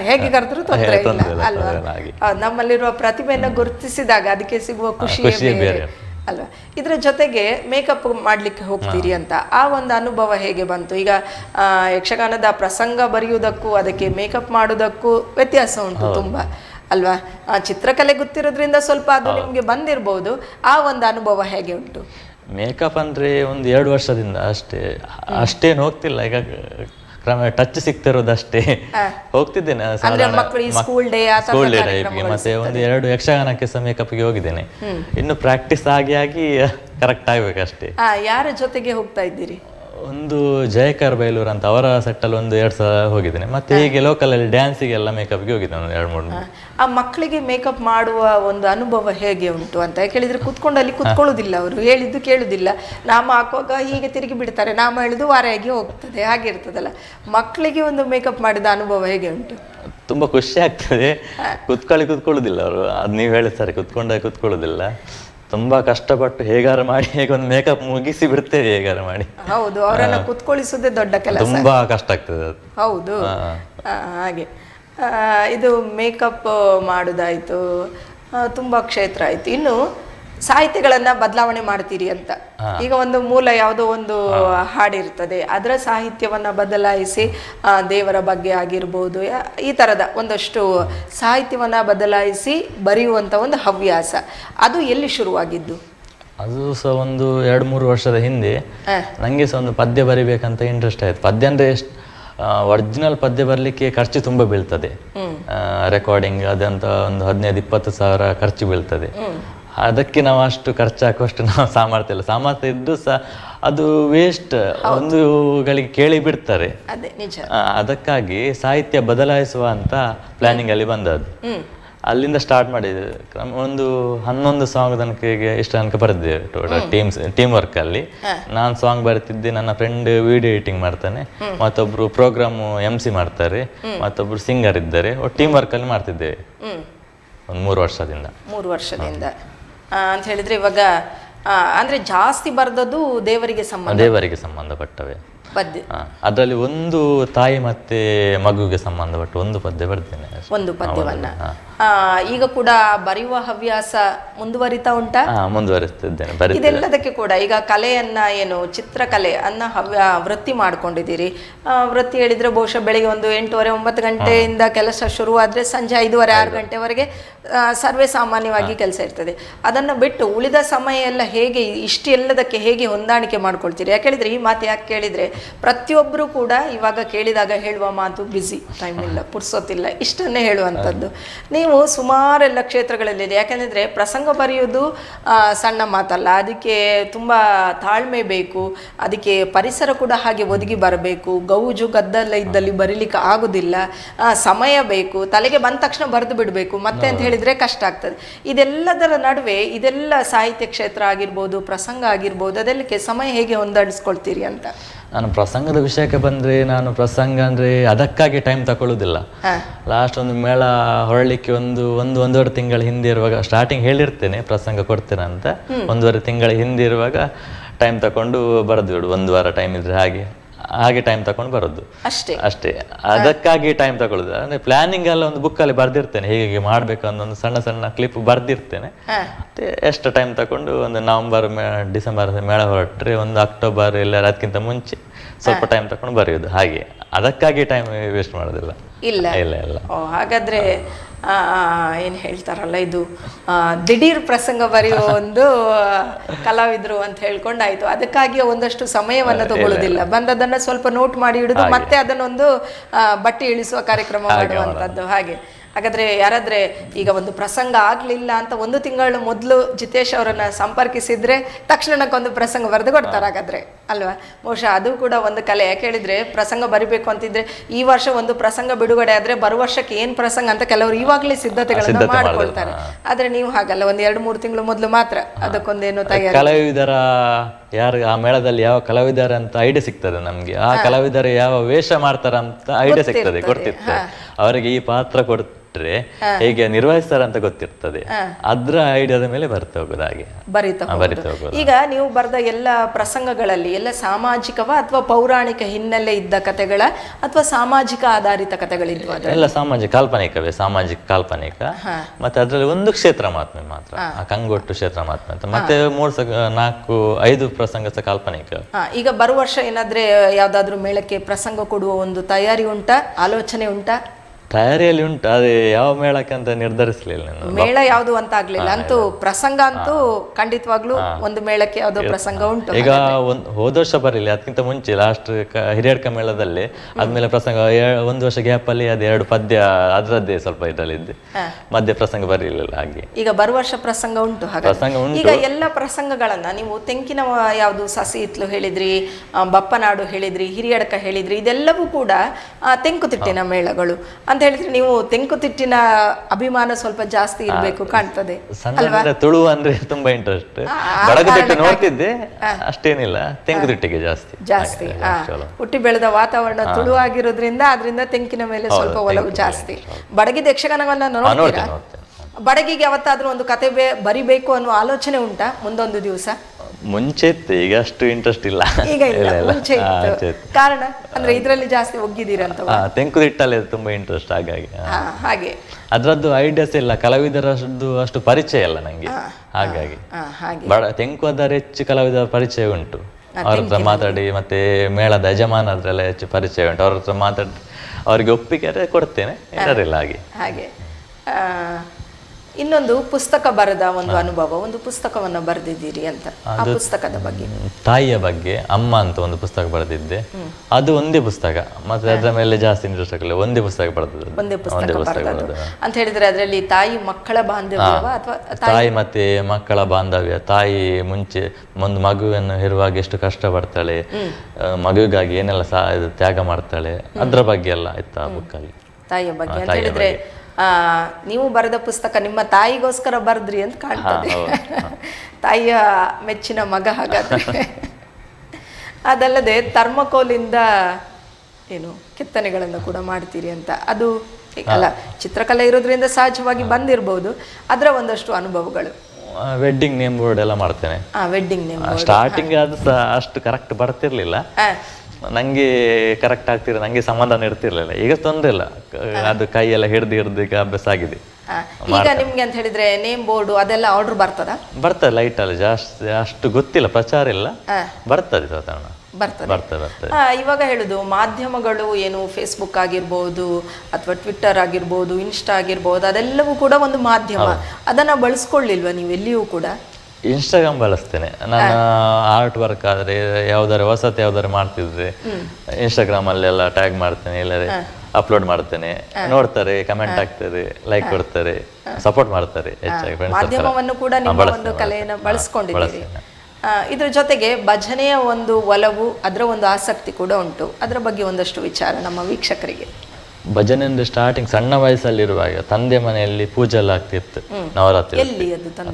ಹೇಗೆ ಕರೆದ್ರೂ ತೊಂದರೆ ಇಲ್ಲ ಅಲ್ವಾ? ನಮ್ಮಲ್ಲಿರುವ ಪ್ರತಿಭೆಯನ್ನು ಗುರುತಿಸಿದಾಗ ಅದಕ್ಕೆ ಸಿಗುವ ಬೇರೆ. ಬೇರೆ. ಅಲ್ವಾ? ಇದರ ಜೊತೆಗೆ ಮೇಕಪ್ ಮಾಡಲಿಕ್ಕೆ ಹೋಗ್ತೀರಿ ಅಂತ. ಆ ಒಂದು ಅನುಭವ ಹೇಗೆ ಬಂತು? ಈಗ ಯಕ್ಷಗಾನದ ಪ್ರಸಂಗ ಬರೆಯುವುದಕ್ಕೂ ಅದಕ್ಕೆ ಮೇಕಪ್ ಮಾಡುವುದಕ್ಕೂ ವ್ಯತ್ಯಾಸ ಉಂಟು ತುಂಬಾ ಅಲ್ವಾ? ಆ, ಚಿತ್ರಕಲೆ ಗೊತ್ತಿರೋದ್ರಿಂದ ಸ್ವಲ್ಪ ಅದು ನಿಮಗೆ ಬಂದಿರಬಹುದು ಆ ಒಂದು ಅನುಭವ ಹೇಗೆ ಉಂಟು? ಮೇಕಪ್ ಅಂದ್ರೆ ಒಂದು ಎರಡು ವರ್ಷದಿಂದ ಅಷ್ಟೇ ಅಷ್ಟೇನು ಹೋಗ್ತಿಲ್ಲ. ಈಗ ಕ್ರಮ ಟಚ್ ಸಿಗ್ತಿರೋದಷ್ಟೇ. ಹೋಗ್ತಿದ್ದೇನೆ ಸಾಧಾರಣ ಸ್ಕೂಲ್ ಡೇ ಟೈಪ್ಗೆ ಮತ್ತೆ ಒಂದು ಎರಡು ಯಕ್ಷಗಾನಕ್ಕೆ ಸಹ ಮೇಕಪ್ಗೆ ಹೋಗಿದ್ದೇನೆ. ಇನ್ನು ಪ್ರಾಕ್ಟೀಸ್ ಆಗಿ ಆಗಿ ಕರೆಕ್ಟ್ ಆಗ್ಬೇಕಷ್ಟೇ. ಯಾರ ಜೊತೆಗೆ ಹೋಗ್ತಾ ಇದ್ದೀರಿ? ಒಂದು ಜಯಕರ್ ಬೈಲೂರ್ ಅಂತ ಅವರ ಸೆಟ್ಟಲ್ಲಿ ಒಂದು ಎರಡು ಸಲ ಹೋಗಿದ್ದೇನೆ. ಮತ್ತೆ ಹೀಗೆ ಲೋಕಲ್ ಅಲ್ಲಿ ಡ್ಯಾನ್ಸಿಗೆಲ್ಲ ಮೇಕಪ್ಗೆ ಹೋಗಿದ್ದೆ ಒಂದು ಎರಡು ಮೂರು ಆ ಮಕ್ಕಳಿಗೆ ಮೇಕಪ್ ಮಾಡುವ ಒಂದು ಅನುಭವ ಹೇಗೆ ಉಂಟು ಅಂತ ಕೇಳಿದ್ರೆ ಕೂತ್ಕೊಂಡಲ್ಲಿ ಕುತ್ಕೊಂಡು ಅಲ್ಲಿ ಕುತ್ಕೊಳ್ಳೋದಿಲ್ಲ ಅವರು ಹೇಳಿದ್ದು ಕೇಳುದಿಲ್ಲ. ನಾಮ ಹಾಕುವಾಗ ಹೀಗೆ ತಿರುಗಿ ಬಿಡ್ತಾರೆ ನಾಮ ಹೇಳಿದ್ದು ವಾರೆಯಾಗಿ ಹೋಗ್ತದೆ ಹಾಗೆ ಇರ್ತದಲ್ಲ. ಮಕ್ಕಳಿಗೆ ಒಂದು ಮೇಕಪ್ ಮಾಡಿದ ಅನುಭವ ಹೇಗೆ ಉಂಟು? ತುಂಬಾ ಖುಷಿ ಆಗ್ತದೆ. ಕುತ್ಕೊಳ್ಳಿ ಕುತ್ಕೊಳ್ಳೋದಿಲ್ಲ ಅವರು. ಅದು ನೀವು ಹೇಳ್ತಾರೆ ಕುತ್ಕೊಂಡಾಗ ಕುತ್ಕೊಳ್ಳೋದಿಲ್ಲ. ತುಂಬಾ ಕಷ್ಟಪಟ್ಟು ಹೇಗಾರ ಮಾಡಿ ಹೇಗೆ ಒಂದು ಮೇಕಪ್ ಮುಗಿಸಿ ಬಿಡ್ತೇವೆ ಹೇಗಾರ ಮಾಡಿ. ಹೌದು ಅವರನ್ನ ಕುತ್ಕೊಳಿಸೋದೇ ದೊಡ್ಡ ಕೆಲಸ. ತುಂಬಾ ಕಷ್ಟ ಆಗ್ತದೆ ಅದು. ಹೌದು. ಹಾಗೆ. ಇದು ಮೇಕಪ್ ಮಾಡುದಾಯ್ತು. ತುಂಬಾ ಕ್ಷೇತ್ರ ಆಯ್ತು. ಇನ್ನು ಸಾಹಿತ್ಯಗಳನ್ನ ಬದಲಾವಣೆ ಮಾಡ್ತೀರಿ ಅಂತ. ಈಗ ಒಂದು ಮೂಲ ಯಾವುದೋ ಒಂದು ಹಾಡಿರ್ತದೆ ಅದರ ಸಾಹಿತ್ಯವನ್ನ ಬದಲಾಯಿಸಿ ದೇವರ ಬಗ್ಗೆ ಆಗಿರ್ಬೋದು ಈ ತರದ ಒಂದಷ್ಟು ಸಾಹಿತ್ಯವನ್ನ ಬದಲಾಯಿಸಿ ಬರೆಯುವಂತ ಒಂದು ಹವ್ಯಾಸ. ಅದು ಎಲ್ಲಿ ಶುರುವಾಗಿದ್ದು? ಅದು ಸಹ ಒಂದು ಎರಡು ಮೂರು ವರ್ಷದ ಹಿಂದೆ. ನಂಗೆ ಸಹ ಒಂದು ಪದ್ಯ ಬರಿಬೇಕಂತ ಇಂಟ್ರೆಸ್ಟ್ ಆಯ್ತು. ಪದ್ಯ ಅಂದ್ರೆ ಎಷ್ಟು ಒರಿಜಿನಲ್ ಪದ್ಯ ಬರಲಿಕ್ಕೆ ಖರ್ಚು ತುಂಬ ಬೀಳ್ತದೆ. ರೆಕಾರ್ಡಿಂಗ್ ಅದಂತ ಒಂದು ಹದಿನೈದು ಇಪ್ಪತ್ತು ಸಾವಿರ ಖರ್ಚು ಬೀಳ್ತದೆ. ಅದಕ್ಕೆ ನಾವು ಅಷ್ಟು ಖರ್ಚಾಕುವಷ್ಟು ನಾವು ಸಾಮರ್ಥ್ಯ ಇಲ್ಲ. ಸಾಮರ್ಥ್ಯ ಇದ್ದು ಸಹ ಅದು ವೇಸ್ಟ್ ಒಂದು ಗಳಿಗೆ ಕೇಳಿ ಬಿಡ್ತಾರೆ. ಅದಕ್ಕಾಗಿ ಸಾಹಿತ್ಯ ಬದಲಾಯಿಸುವ ಅಂತ ಪ್ಲಾನಿಂಗ್ ಅಲ್ಲಿ ಬಂದದ್ದು. ಅಲ್ಲಿಂದ ಸ್ಟಾರ್ಟ್ ಮಾಡಿದೆ ಒಂದು ಹನ್ನೊಂದು ಸಾಂಗ್ ತನಕ ಇಷ್ಟ ತನಕ ಬರೆದಿದ್ದೇವೆ ಟೋಟಲ್ ಟೀಮ್ಸ್ ಟೀಮ್ ವರ್ಕ್ ಅಲ್ಲಿ. ನಾನು ಸಾಂಗ್ ಬರೀತಿದ್ದೆ ನನ್ನ ಫ್ರೆಂಡ್ ವಿಡಿಯೋ ಎಡಿಟಿಂಗ್ ಮಾಡ್ತಾನೆ. ಮತ್ತೊಬ್ರು ಪ್ರೋಗ್ರಾಮ್ ಎಂ ಸಿ ಮಾಡ್ತಾರೆ. ಮತ್ತೊಬ್ರು ಸಿಂಗರ್ ಇದ್ದಾರೆ. ಟೀಮ್ ವರ್ಕ್ ಅಲ್ಲಿ ಮಾಡ್ತಿದ್ದೇವೆ ಒಂದು ಮೂರು ವರ್ಷದಿಂದ. ಮೂರು ವರ್ಷದಿಂದ. ಅಂತ ಹೇಳಿದ್ರೆ ಇವಾಗ ಅಂದ್ರೆ ಜಾಸ್ತಿ ಬರ್ದದ್ದು ದೇವರಿಗೆ ಸಂಬಂಧ. ದೇವರಿಗೆ ಸಂಬಂಧಪಟ್ಟವೆ. ಪದ್ಯ. ಅದರಲ್ಲಿ ಒಂದು ತಾಯಿ ಮತ್ತೆ ಮಗುವಿಗೆ ಸಂಬಂಧಪಟ್ಟು ಒಂದು ಪದ್ಯ ಬರ್ತೇನೆ ಒಂದು ಪದ್ಯವನ್ನ. ಈಗ ಕೂಡ ಬರೆಯುವ ಹವ್ಯಾಸ ಮುಂದುವರಿತಾ ಉಂಟಾ? ಮುಂದುವರಿಸ್ತಿದ್ದೇನೆ ಇದೆಲ್ಲದಕ್ಕೆ ಕೂಡ ಈಗ ಕಲೆಯನ್ನ ಏನು ಚಿತ್ರಕಲೆ ಅನ್ನ ಹವ್ಯ ವೃತ್ತಿ ಮಾಡ್ಕೊಂಡಿದ್ದೀರಿ. ವೃತ್ತಿ ಹೇಳಿದ್ರೆ ಬಹುಶಃ ಬೆಳಿಗ್ಗೆ ಒಂದು ಎಂಟೂವರೆ ಒಂಬತ್ತು ಗಂಟೆಯಿಂದ ಕೆಲಸ ಶುರುವಾದ್ರೆ ಸಂಜೆ ಐದೂವರೆ ಆರು ಗಂಟೆವರೆಗೆ ಸರ್ವೇ ಸಾಮಾನ್ಯವಾಗಿ ಕೆಲಸ ಇರ್ತದೆ. ಅದನ್ನು ಬಿಟ್ಟು ಉಳಿದ ಸಮಯ ಎಲ್ಲ ಹೇಗೆ ಇಷ್ಟೆಲ್ಲದಕ್ಕೆ ಹೇಗೆ ಹೊಂದಾಣಿಕೆ ಮಾಡ್ಕೊಳ್ತೀರಿ? ಯಾಕೆ ಹೇಳಿದ್ರೆ ಈ ಮಾತು ಯಾಕೆ ಕೇಳಿದ್ರೆ ಪ್ರತಿಯೊಬ್ಬರು ಕೂಡ ಇವಾಗ ಕೇಳಿದಾಗ ಹೇಳುವ ಮಾತು ಬ್ಯುಸಿ ಟೈಮ್ ಇಲ್ಲ ಪುರ್ಸೊತ್ತಿಲ್ಲ ಇಷ್ಟನ್ನೇ ಹೇಳುವಂಥದ್ದು. ನೀವು ಸುಮಾರೆಲ್ಲ ಕ್ಷೇತ್ರಗಳಲ್ಲಿದೆ ಯಾಕೆಂದರೆ ಪ್ರಸಂಗ ಬರೆಯೋದು ಸಣ್ಣ ಮಾತಲ್ಲ. ಅದಕ್ಕೆ ತುಂಬ ತಾಳ್ಮೆ ಬೇಕು. ಅದಕ್ಕೆ ಪರಿಸರ ಕೂಡ ಹಾಗೆ ಒದಗಿ ಬರಬೇಕು. ಗೌಜು ಗದ್ದಲ್ಲ ಇದ್ದಲ್ಲಿ ಬರೀಲಿಕ್ಕೆ ಆಗೋದಿಲ್ಲ. ಸಮಯ ಬೇಕು. ತಲೆಗೆ ಬಂದ ತಕ್ಷಣ ಬರೆದು ಬಿಡಬೇಕು. ಮತ್ತೆ ಅಂತ ಹೇಳಿದರೆ ಕಷ್ಟ ಆಗ್ತದೆ. ಇದೆಲ್ಲದರ ನಡುವೆ ಇದೆಲ್ಲ ಸಾಹಿತ್ಯ ಕ್ಷೇತ್ರ ಆಗಿರ್ಬೋದು ಪ್ರಸಂಗ ಆಗಿರ್ಬೋದು ಅದೆಲ್ಲಕ್ಕೆ ಸಮಯ ಹೇಗೆ ಹೊಂದಾಡಿಸ್ಕೊಳ್ತೀರಿ ಅಂತ? ನಾನು ಪ್ರಸಂಗದ ವಿಷಯಕ್ಕೆ ಬಂದ್ರೆ ನಾನು ಪ್ರಸಂಗ ಅಂದ್ರೆ ಅದಕ್ಕಾಗಿ ಟೈಮ್ ತಗೊಳ್ಳೋದಿಲ್ಲ. ಲಾಸ್ಟ್ ಒಂದು ಮೇಳ ಹೊರಳಿಕ್ಕೆ ಒಂದು ಒಂದು ಒಂದೂವರೆ ತಿಂಗಳ ಹಿಂದೆ ಇರುವಾಗ ಸ್ಟಾರ್ಟಿಂಗ್ ಹೇಳಿರ್ತೇನೆ ಪ್ರಸಂಗ ಕೊಡ್ತೇನೆ ಅಂತ. ಒಂದೂವರೆ ತಿಂಗಳ ಹಿಂದೆ ಇರುವಾಗ ಟೈಮ್ ತಕೊಂಡು ಬರೆದು ಬಿಡು ಒಂದು ವಾರ ಟೈಮ್ ಇದ್ರೆ ಹಾಗೆ. ಹಾಗೆ ಟೈಮ್ ತಕೊಂಡು ಬರೋದು. ಅಷ್ಟೇ. ಅಷ್ಟೇ. ಅದಕ್ಕಾಗಿ ಟೈಮ್ ತಗೊಳ್ಳೋದು ಅಂದ್ರೆ ಪ್ಲಾನಿಂಗ್ ಎಲ್ಲ ಒಂದು ಬುಕ್ಕಲ್ಲಿ ಬರ್ದಿರ್ತೇನೆ. ಹೇಗೆ ಹೇಗೆ ಮಾಡ್ಬೇಕು ಅನ್ನೋ ಒಂದು ಸಣ್ಣ ಸಣ್ಣ ಕ್ಲಿಪ್ ಬರ್ದಿರ್ತೇನೆ. ಮತ್ತೆ ಎಷ್ಟು ಟೈಮ್ ತಕೊಂಡು ಒಂದು ನವೆಂಬರ್ ಮೇ ಡಿಸೆಂಬರ್ ಮೇಳ ಹೊರಟ್ರೆ ಒಂದು ಅಕ್ಟೋಬರ್ ಇಲ್ಲ ಅದಕ್ಕಿಂತ ಮುಂಚೆ ಸ್ವಲ್ಪ ಟೈಮ್ ತಕೊಂಡು ಬರೆಯೋದು. ಹಾಗೆ. ಅದಕ್ಕಾಗಿ ಟೈಮ್ ವೇಸ್ಟ್ ಮಾಡೋದಿಲ್ಲ. ಇಲ್ಲ. ಇಲ್ಲ ಇಲ್ಲ. ಹಾಗಾದ್ರೆ ಏನ್ ಹೇಳ್ತಾರಲ್ಲ ಇದು ದಿಢೀರ್ ಪ್ರಸಂಗ ಬರೆಯುವ ಒಂದು ಕಲಾವಿದರು ಅಂತ ಹೇಳ್ಕೊಂಡಾಯ್ತು. ಅದಕ್ಕಾಗಿ ಒಂದಷ್ಟು ಸಮಯವನ್ನ ತಗೊಳ್ಳೋದಿಲ್ಲ ಬಂದದನ್ನ ಸ್ವಲ್ಪ ನೋಟ್ ಮಾಡಿ ಹಿಡಿದು ಮತ್ತೆ ಅದನ್ನೊಂದು ಬಟ್ಟೆ ಇಳಿಸುವ ಕಾರ್ಯಕ್ರಮ ಮಾಡುವಂಥದ್ದು ಹಾಗೆ. ಹಾಗಾದ್ರೆ ಯಾರಾದ್ರೆ ಈಗ ಒಂದು ಪ್ರಸಂಗ ಆಗಲಿಲ್ಲ ಅಂತ ಒಂದು ತಿಂಗಳು ಮೊದಲು ಜಿತೇಶ್ ಅವರನ್ನ ಸಂಪರ್ಕಿಸಿದ್ರೆ ತಕ್ಷಣಕ್ಕೊಂದು ಪ್ರಸಂಗ ಬರೆದು ಕೊಡ್ತಾರೆ ಹಾಗಾದರೆ ಅಲ್ವಾ? ಬಹುಶಃ ಅದು ಕೂಡ ಒಂದು ಕಲೆ. ಯಾಕೆ ಹೇಳಿದರೆ ಪ್ರಸಂಗ ಬರಿಬೇಕು ಅಂತಿದ್ರೆ ಈ ವರ್ಷ ಒಂದು ಪ್ರಸಂಗ ಬಿಡುಗಡೆ ಆದ್ರೆ ಬರುವ ವರ್ಷಕ್ಕೆ ಏನು ಪ್ರಸಂಗ ಅಂತ ಕೆಲವರು ಇವಾಗಲೇ ಸಿದ್ಧತೆಗಳನ್ನು ಮಾಡ್ಕೊಳ್ತಾರೆ. ಆದ್ರೆ ನೀವು ಹಾಗಲ್ಲ ಒಂದು ಎರಡು ಮೂರು ತಿಂಗಳು ಮೊದಲು ಮಾತ್ರ. ಅದಕ್ಕೊಂದೇನು ತಯಾರಿ. ಕಲಾವಿದರ ಯಾರು ಆ ಮೇಳದಲ್ಲಿ ಯಾವ ಕಲಾವಿದರ ಅಂತ ಐಡಿಯಾ ಸಿಗ್ತದೆ ನಮಗೆ. ಆ ಕಲಾವಿದರು ಯಾವ ವೇಷ ಮಾಡ್ತಾರ ಅಂತ ಐಡಿಯಾ ಸಿಗ್ತದೆ ಗೊತ್ತಿರ್ತದೆ. ಅವರಿಗೆ ಈ ಪಾತ್ರ ಕೊಟ್ರೆ ಹೇಗೆ ನಿರ್ವಹಿಸ್ತಾರೆ ಅಂತ ಗೊತ್ತಿರ್ತದೆ. ಅದ್ರ ಐಡಿಯಾದ ಮೇಲೆ ಬರ್ತಾ ಹೋಗೋದು ಹಾಗೆ. ಬರೀತಾ ಬರಿತಾ ಹೋಗೋದು. ಈಗ ನೀವು ಬರೆದ ಎಲ್ಲ ಪ್ರಸಂಗಗಳಲ್ಲಿ ಎಲ್ಲ ಸಾಮಾಜಿಕವ ಅಥವಾ ಪೌರಾಣಿಕ ಹಿನ್ನೆಲೆ ಇದ್ದ ಕಥೆಗಳ ಅಥವಾ ಸಾಮಾಜಿಕ ಆಧಾರಿತ ಕಥೆಗಳಿದ್ವು ಎಲ್ಲ ಸಾಮಾಜಿಕ ಕಾಲ್ಪನಿಕವೇ ಸಾಮಾಜಿಕ ಕಾಲ್ಪನಿಕ. ಮತ್ತೆ ಅದ್ರಲ್ಲಿ ಒಂದು ಕ್ಷೇತ್ರ ಮಾತ್ಮೆ ಮಾತ್ರ. ಆ ಕಂಗೊಟ್ಟು ಕ್ಷೇತ್ರ ಮಾತ್ಮೆ ಅಂತ. ಮತ್ತೆ ಮೂರು ನಾಲ್ಕು ಐದು ಪ್ರಸಂಗ ಸಹ ಕಾಲ್ಪನಿಕ. ಈಗ ಬರುವ ವರ್ಷ ಏನಾದ್ರೆ ಯಾವ್ದಾದ್ರು ಮೇಳಕ್ಕೆ ಪ್ರಸಂಗ ಕೊಡುವ ಒಂದು ತಯಾರಿ ಉಂಟಾ? ಆಲೋಚನೆ ಉಂಟಾ? ತಯಾರಿಯಲ್ಲಿ ಉಂಟು ಅದೇ ಯಾವ ಮೇಳಕ್ಕೆ ಅಂತ ನಿರ್ಧರಿಸಲಿಲ್ಲ ನಾನು. ಮೇಳ ಯಾವುದು ಅಂತ ಆಗ್ಲಿಲ್ಲ ಅಂತೂ ಪ್ರಸಂಗ ಅಂತೂ ಖಂಡಿತವಾಗ್ಲೂ ಒಂದು ಮೇಳಕ್ಕೆ ಯಾವ್ದೋ ಪ್ರಸಂಗ ಉಂಟು ಈಗ ಒಂದು ಹೋದ ವರ್ಷ ಬರಲಿಲ್ಲ ಅದಕ್ಕಿಂತ ಮುಂಚೆ ಲಾಸ್ಟ್ ಹಿರಿಯಡ್ಕ ಮೇಳದಲ್ಲಿ ಆದ್ಮೇಲೆ ಪ್ರಸಂಗ ಒಂದು ವರ್ಷ ಗ್ಯಾಪ್ ಅಲ್ಲಿ ಅದ್ ಎರಡು ಪದ್ಯ ಅದರದ್ದೇ ಸ್ವಲ್ಪ ಇದರಲ್ಲಿದ್ದೆ. ಮಧ್ಯ ಪ್ರಸಂಗ ಬರಲಿಲ್ಲ ಹಾಗೆ. ಈಗ ಬರುವ ವರ್ಷ ಪ್ರಸಂಗ ಉಂಟು ಪ್ರಸಂಗ ಉಂಟು. ಈಗ ಎಲ್ಲ ಪ್ರಸಂಗಗಳನ್ನ ನೀವು ತೆಂಕಿನ ಯಾವುದು ಸಸಿ ಇತ್ಲು ಹೇಳಿದ್ರಿ ಬಪ್ಪನಾಡು ಹೇಳಿದ್ರಿ ಹಿರಿಯಡಕ ಹೇಳಿದ್ರಿ ಇದೆಲ್ಲವೂ ಕೂಡ ತೆಂಕುತಿಟ್ಟಿನ ಮೇಳಗಳು. ಅಂತ ಹೇಳಿದ್ರೆ ನೀವು ತೆಂಕುತಿಟ್ಟಿನ ಅಭಿಮಾನ ಸ್ವಲ್ಪ ಜಾಸ್ತಿ ಇರಬೇಕು ಕಾಣ್ತದೆ ಸಣ್ಣ ತುಳು ಅಂದ್ರೆ ತುಂಬಾ ಇಂಟ್ರೆಸ್ಟ್ ಬಡಗುತಿಟ್ಟು ನೋಡ್ತಿದ್ದೆ ಅಷ್ಟೇನಿಲ್ಲ. ಜಾಸ್ತಿ. ಜಾಸ್ತಿ. ಹುಟ್ಟಿ ಬೆಳೆದ ವಾತಾವರಣ ತುಳು ಆಗಿರೋದ್ರಿಂದ ಅದರಿಂದ ತೆಂಕಿನ ಮೇಲೆ ಸ್ವಲ್ಪ ಒಲವು ಜಾಸ್ತಿ. ಬಡಗಿದ ಯಕ್ಷಗಾನವನ್ನ ನೋಡ್ತೀರಾ? ಬಡಗಿಗೆ ಯಾವತ್ತಾದ್ರೂ ಒಂದು ಕತೆ ಬರಿಬೇಕು ಅನ್ನೋ ಆಲೋಚನೆ ಉಂಟಾ ಮುಂದೊಂದು ದಿವಸ? ಮುಂಚೆ ಇತ್ತು ಈಗ ಅಷ್ಟು ಇಂಟ್ರೆಸ್ಟ್ ಇಲ್ಲ. ಈಗ ಇಲ್ಲ ಮುಂಚೆ ಇತ್ತು. ಕಾರಣ? ಅಂದ್ರೆ ಇದರಲ್ಲಿ ಜಾಸ್ತಿ ಒಗ್ಗಿದ್ದೀರಂತ ತೆಂಕುದಿಟ್ಟಲ್ಲಿ ತುಂಬಾ ಇಂಟ್ರೆಸ್ಟ್ ಹಾಗಾಗಿ ಹಾಗೆ. ಅದ್ರದ್ದು ಐಡಿಯಾಸ್ ಇಲ್ಲ ಕಲಾವಿದರದ್ದು ಅಷ್ಟು ಪರಿಚಯ ಇಲ್ಲ ನಂಗೆ. ಹಾಗಾಗಿ. ಬಡ ಹಾಗೆ ಅದರ ಹೆಚ್ಚು ಕಲಾವಿದರ ಪರಿಚಯ ಉಂಟು. ಅವ್ರ ಹತ್ರ ಮಾತಾಡಿ ಮತ್ತೆ ಮೇಳದ ಯಜಮಾನ ಅದ್ರಲ್ಲ ಹೆಚ್ಚು ಪರಿಚಯ ಉಂಟು. ಅವ್ರ ಹತ್ರ ಮಾತಾಡಿ ಅವರಿಗೆ ಒಪ್ಪಿಗೆ ಕೊಡ್ತೇನೆ ಇರಲಿಲ್ಲ ಹಾಗೆ. ಹಾಗೆ. ಇನ್ನೊಂದು ಪುಸ್ತಕ ಬರೆದ ಒಂದು ಅನುಭವ ಒಂದು ಪುಸ್ತಕವನ್ನು ಬರೆದಿದ್ದೀರಿ ಅಂತ ಆ ಪುಸ್ತಕದ ಬಗ್ಗೆ. ತಾಯಿಯ ಬಗ್ಗೆ ಅಮ್ಮ ಅಂತ ಒಂದು ಪುಸ್ತಕ ಬರೆದಿದ್ದೆ. ಅದು ಒಂದೇ ಪುಸ್ತಕ ಮತ್ತೆ ಅದರ ಮೇಲೆ ಜಾಸ್ತಿ ಇಂಟ್ರೆಸ್ಟ್ ಒಂದೇ ಪುಸ್ತಕ ಬರೆದದ್ದು. ಒಂದೇ ಪುಸ್ತಕ ಬರೆದದ್ದು. ಅಂತ ಹೇಳಿದ್ರೆ ಅದರಲ್ಲಿ ತಾಯಿ ಮಕ್ಕಳ ಬಾಂಧವ್ಯವ ಅಥವಾ ತಾಯಿ ಮತ್ತೆ ಮಕ್ಕಳ ಬಾಂಧವ್ಯ ತಾಯಿ ಮುಂಚೆ ಒಂದು ಮಗುವನ್ನು ಇರುವಾಗ ಎಷ್ಟು ಕಷ್ಟ ಪಡ್ತಾಳೆ ಮಗುವಿಗಾಗಿ ಏನೆಲ್ಲ ತ್ಯಾಗ ಮಾಡ್ತಾಳೆ ಅದ್ರ ಬಗ್ಗೆ ಎಲ್ಲ ಇತ್ತು ಆ ಬುಕ್ಕಲ್ಲಿ ತಾಯಿಯ ಬಗ್ಗೆ ಅಂತ ಹೇಳಿದ್ರೆ ನೀವು ಬರೆದ ಪುಸ್ತಕ ನಿಮ್ಮ ತಾಯಿಗೋಸ್ಕರ ಬರೆದ್ರಿ ಅಂತ ಕಾಣ್ತದೆ. ತಾಯಿಯ ಮೆಚ್ಚಿನ ಮಗ ಹಾಗಾದ್ರೆ. ಅದಲ್ಲದೆ ಥರ್ಮಕೋಲಿಂದ ಏನು ಕೆತ್ತನೆಗಳನ್ನು ಕೂಡ ಮಾಡ್ತೀರಿ ಅಂತ. ಅದು ಅಲ್ಲ ಚಿತ್ರಕಲೆ ಇರೋದ್ರಿಂದ ಸಹಜವಾಗಿ ಬಂದಿರಬಹುದು ಅದರ ಒಂದಷ್ಟು ಅನುಭವಗಳು. ವೆಡ್ಡಿಂಗ್ ನೇಮ್ ಬೋರ್ಡ್ ಎಲ್ಲ ಮಾಡ್ತೇನೆ. ಆ ವೆಡ್ಡಿಂಗ್ ನೇಮ್ ಸ್ಟಾರ್ಟಿಂಗ್ ಅದು ಅಷ್ಟು ಕರೆಕ್ಟ್ ಬರ್ತಿರ್ಲಿಲ್ಲ. ನಂಗೆ ಕರೆಕ್ಟ್ ಆಗ್ತಿರ ನಂಗೆ ಸಮಾಧಾನ ಇರ್ತಿರ್ಲಿಲ್ಲ. ಈಗ ತೊಂದ್ರೆ ಇಲ್ಲ. ಅದು ಕೈ ಎಲ್ಲ ಹಿಡ್ದು ಹಿಡ್ದು ಈಗ ಅಭ್ಯಾಸ ಆಗಿದೆ. ಈಗ ನಿಮ್ಗೆ ಅಂತ ಹೇಳಿದ್ರೆ ನೇಮ್ ಬೋರ್ಡು ಅದೆಲ್ಲ ಆರ್ಡರ್ ಬರ್ತದ? ಬರ್ತದೆ ಲೈಟ್ ಅಲ್ಲಿ ಜಾಸ್ತಿ ಅಷ್ಟು ಗೊತ್ತಿಲ್ಲ ಪ್ರಚಾರ ಇಲ್ಲ. ಬರ್ತದೆ ಸಾಧಾರಣ. ಬರ್ತದೆ. ಇವಾಗ ಹೇಳುದು ಮಾಧ್ಯಮಗಳು ಏನು ಫೇಸ್ಬುಕ್ ಆಗಿರ್ಬೋದು ಅಥವಾ ಟ್ವಿಟ್ಟರ್ ಆಗಿರ್ಬೋದು ಇನ್ಸ್ಟಾ ಆಗಿರ್ಬೋದು ಅದೆಲ್ಲವೂ ಕೂಡ ಒಂದು ಮಾಧ್ಯಮ. ಅದನ್ನ ಬಳಸ್ಕೊಳ್ಳಿಲ್ವಾ ನೀವು ಎಲ್ಲಿಯೂ ಕೂಡ? ಇನ್ಸ್ಟಾಗ್ರಾಮ್ ಬಳಸ್ತೇನೆ. ನಾನು ಆರ್ಟ್ ವರ್ಕ್ ಆದ್ರೆ ಯಾವ್ದಾದ್ರು ಹೊಸತ್ ಯಾವ್ದಾರು ಮಾಡ್ತಿದ್ರೆ ಇನ್ಸ್ಟಾಗ್ರಾಮ್ ಅಲ್ಲೆಲ್ಲ ಟ್ಯಾಗ್ ಮಾಡ್ತೇನೆ ಇಲ್ಲರೆ ಅಪ್ಲೋಡ್ ಮಾಡ್ತೇನೆ. ನೋಡ್ತಾರೆ ಕಮೆಂಟ್ ಹಾಕ್ತಾರೆ ಲೈಕ್ ಕೊಡ್ತಾರೆ ಸಪೋರ್ಟ್ ಮಾಡ್ತಾರೆ ಹೆಚ್ಚಾಗಿ ಮಾಧ್ಯಮವನ್ನು ಕೂಡ ನಿಮ್ಮ ಒಂದು ಕಲೆಯನ್ನು ಬಳಸ್ಕೊಂಡಿದ್ದೀರಿ. ಇದ್ರ ಜೊತೆಗೆ ಭಜನೆಯ ಒಂದು ಒಲವು ಅದರ ಒಂದು ಆಸಕ್ತಿ ಕೂಡ ಉಂಟು. ಅದರ ಬಗ್ಗೆ ಒಂದಷ್ಟು ವಿಚಾರ ನಮ್ಮ ವೀಕ್ಷಕರಿಗೆ. ಭಜನೆ ಅಂದ್ರೆ ಸ್ಟಾರ್ಟಿಂಗ್ ಸಣ್ಣ ವಯಸ್ಸಲ್ಲಿರುವಾಗ ತಂದೆ ಮನೆಯಲ್ಲಿ ಪೂಜೆ ಎಲ್ಲ ಆಗ್ತಿತ್ತು. ನವರಾತ್ರಿ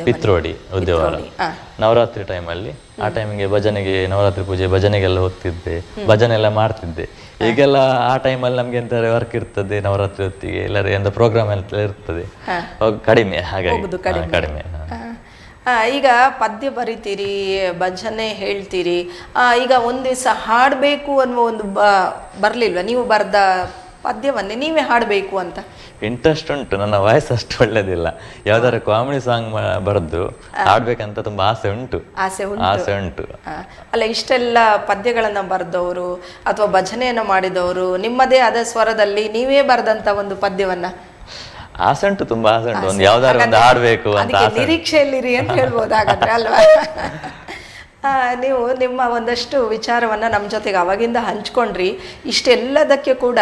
ಪಿತ್ರೋಡಿ ಉದ್ಯೋಗ ನವರಾತ್ರಿ ನವರಾತ್ರಿ ಟೈಮಲ್ಲಿ ಆ ಟೈಮಿಗೆ ಭಜನೆಗೆ ನವರಾತ್ರಿ ಪೂಜೆ ಭಜನೆಗೆಲ್ಲ ಹೋಗ್ತಿದ್ದೆ. ಭಜನೆ ಎಲ್ಲ ಮಾಡ್ತಿದ್ದೆ. ಈಗೆಲ್ಲ ಆ ಟೈಮಲ್ಲಿ ನಮ್ಗೆ ಎಂತ ವರ್ಕ್ ಇರ್ತದೆ ನವರಾತ್ರಿ ಹೊತ್ತಿಗೆ? ಎಲ್ಲರೂ ಎಂತ ಪ್ರೋಗ್ರಾಮ್ ಎಲ್ಲ ಇರ್ತದೆ. ಕಡಿಮೆ ಹಾಗಾಗಿ. ಕಡಿಮೆ. ಈಗ ಪದ್ಯ ಬರಿತೀರಿ ಭಜನೆ ಹೇಳ್ತೀರಿ. ಈಗ ಒಂದು ದಿವಸ ಹಾಡಬೇಕು ಅನ್ನುವ ಒಂದು ಬ ಬರಲಿಲ್ವ? ನೀವು ಬರೆದ ಪದ್ಯವನ್ನೇ ನೀವೇ ಹಾಡಬೇಕು ಅಂತ. ಇಂಟ್ರೆಸ್ಟ್ ಉಂಟು ನನ್ನ ವಾಯ್ಸ್ ಅಷ್ಟು ಒಳ್ಳೇದಿಲ್ಲ. ಯಾವ್ದಾದ್ರು ಕಾಮಿಡಿ ಸಾಂಗ್ ಬರೆದು ಹಾಡ್ಬೇಕಂತ ತುಂಬಾ ಆಸೆ ಉಂಟು. ಆಸೆ ಉಂಟು. ಆಸೆ ಉಂಟು. ಅಲ್ಲ ಇಷ್ಟೆಲ್ಲ ಪದ್ಯಗಳನ್ನು ಬರೆದವರು ಅಥವಾ ಭಜನೆಯನ್ನು ಮಾಡಿದವರು ನಿಮ್ಮದೇ ಆದ ಸ್ವರದಲ್ಲಿ ನೀವೇ ಬರೆದಂತ ಒಂದು ಪದ್ಯವನ್ನ? ಆಸೆ ಉಂಟು ತುಂಬಾ ಆಸೆ ಉಂಟು. ಒಂದು ಯಾವ್ದಾದ್ರು ಒಂದು ಹಾಡ್ಬೇಕು ಅಂತ ನಿರೀಕ್ಷೆಯಲ್ಲಿರಿ ಅಂತ ಹೇಳ್ಬೋದು ಹಾಗಾದ್ರೆ ಅಲ್ವಾ? ಆ, ನೀವು ನಿಮ್ಮ ಒಂದಷ್ಟು ವಿಚಾರವನ್ನ ನಮ್ಮ ಜೊತೆಗೆ ಅವಾಗಿಂದ ಹಂಚ್ಕೊಂಡ್ರಿ. ಇಷ್ಟೆಲ್ಲದಕ್ಕೆ ಕೂಡ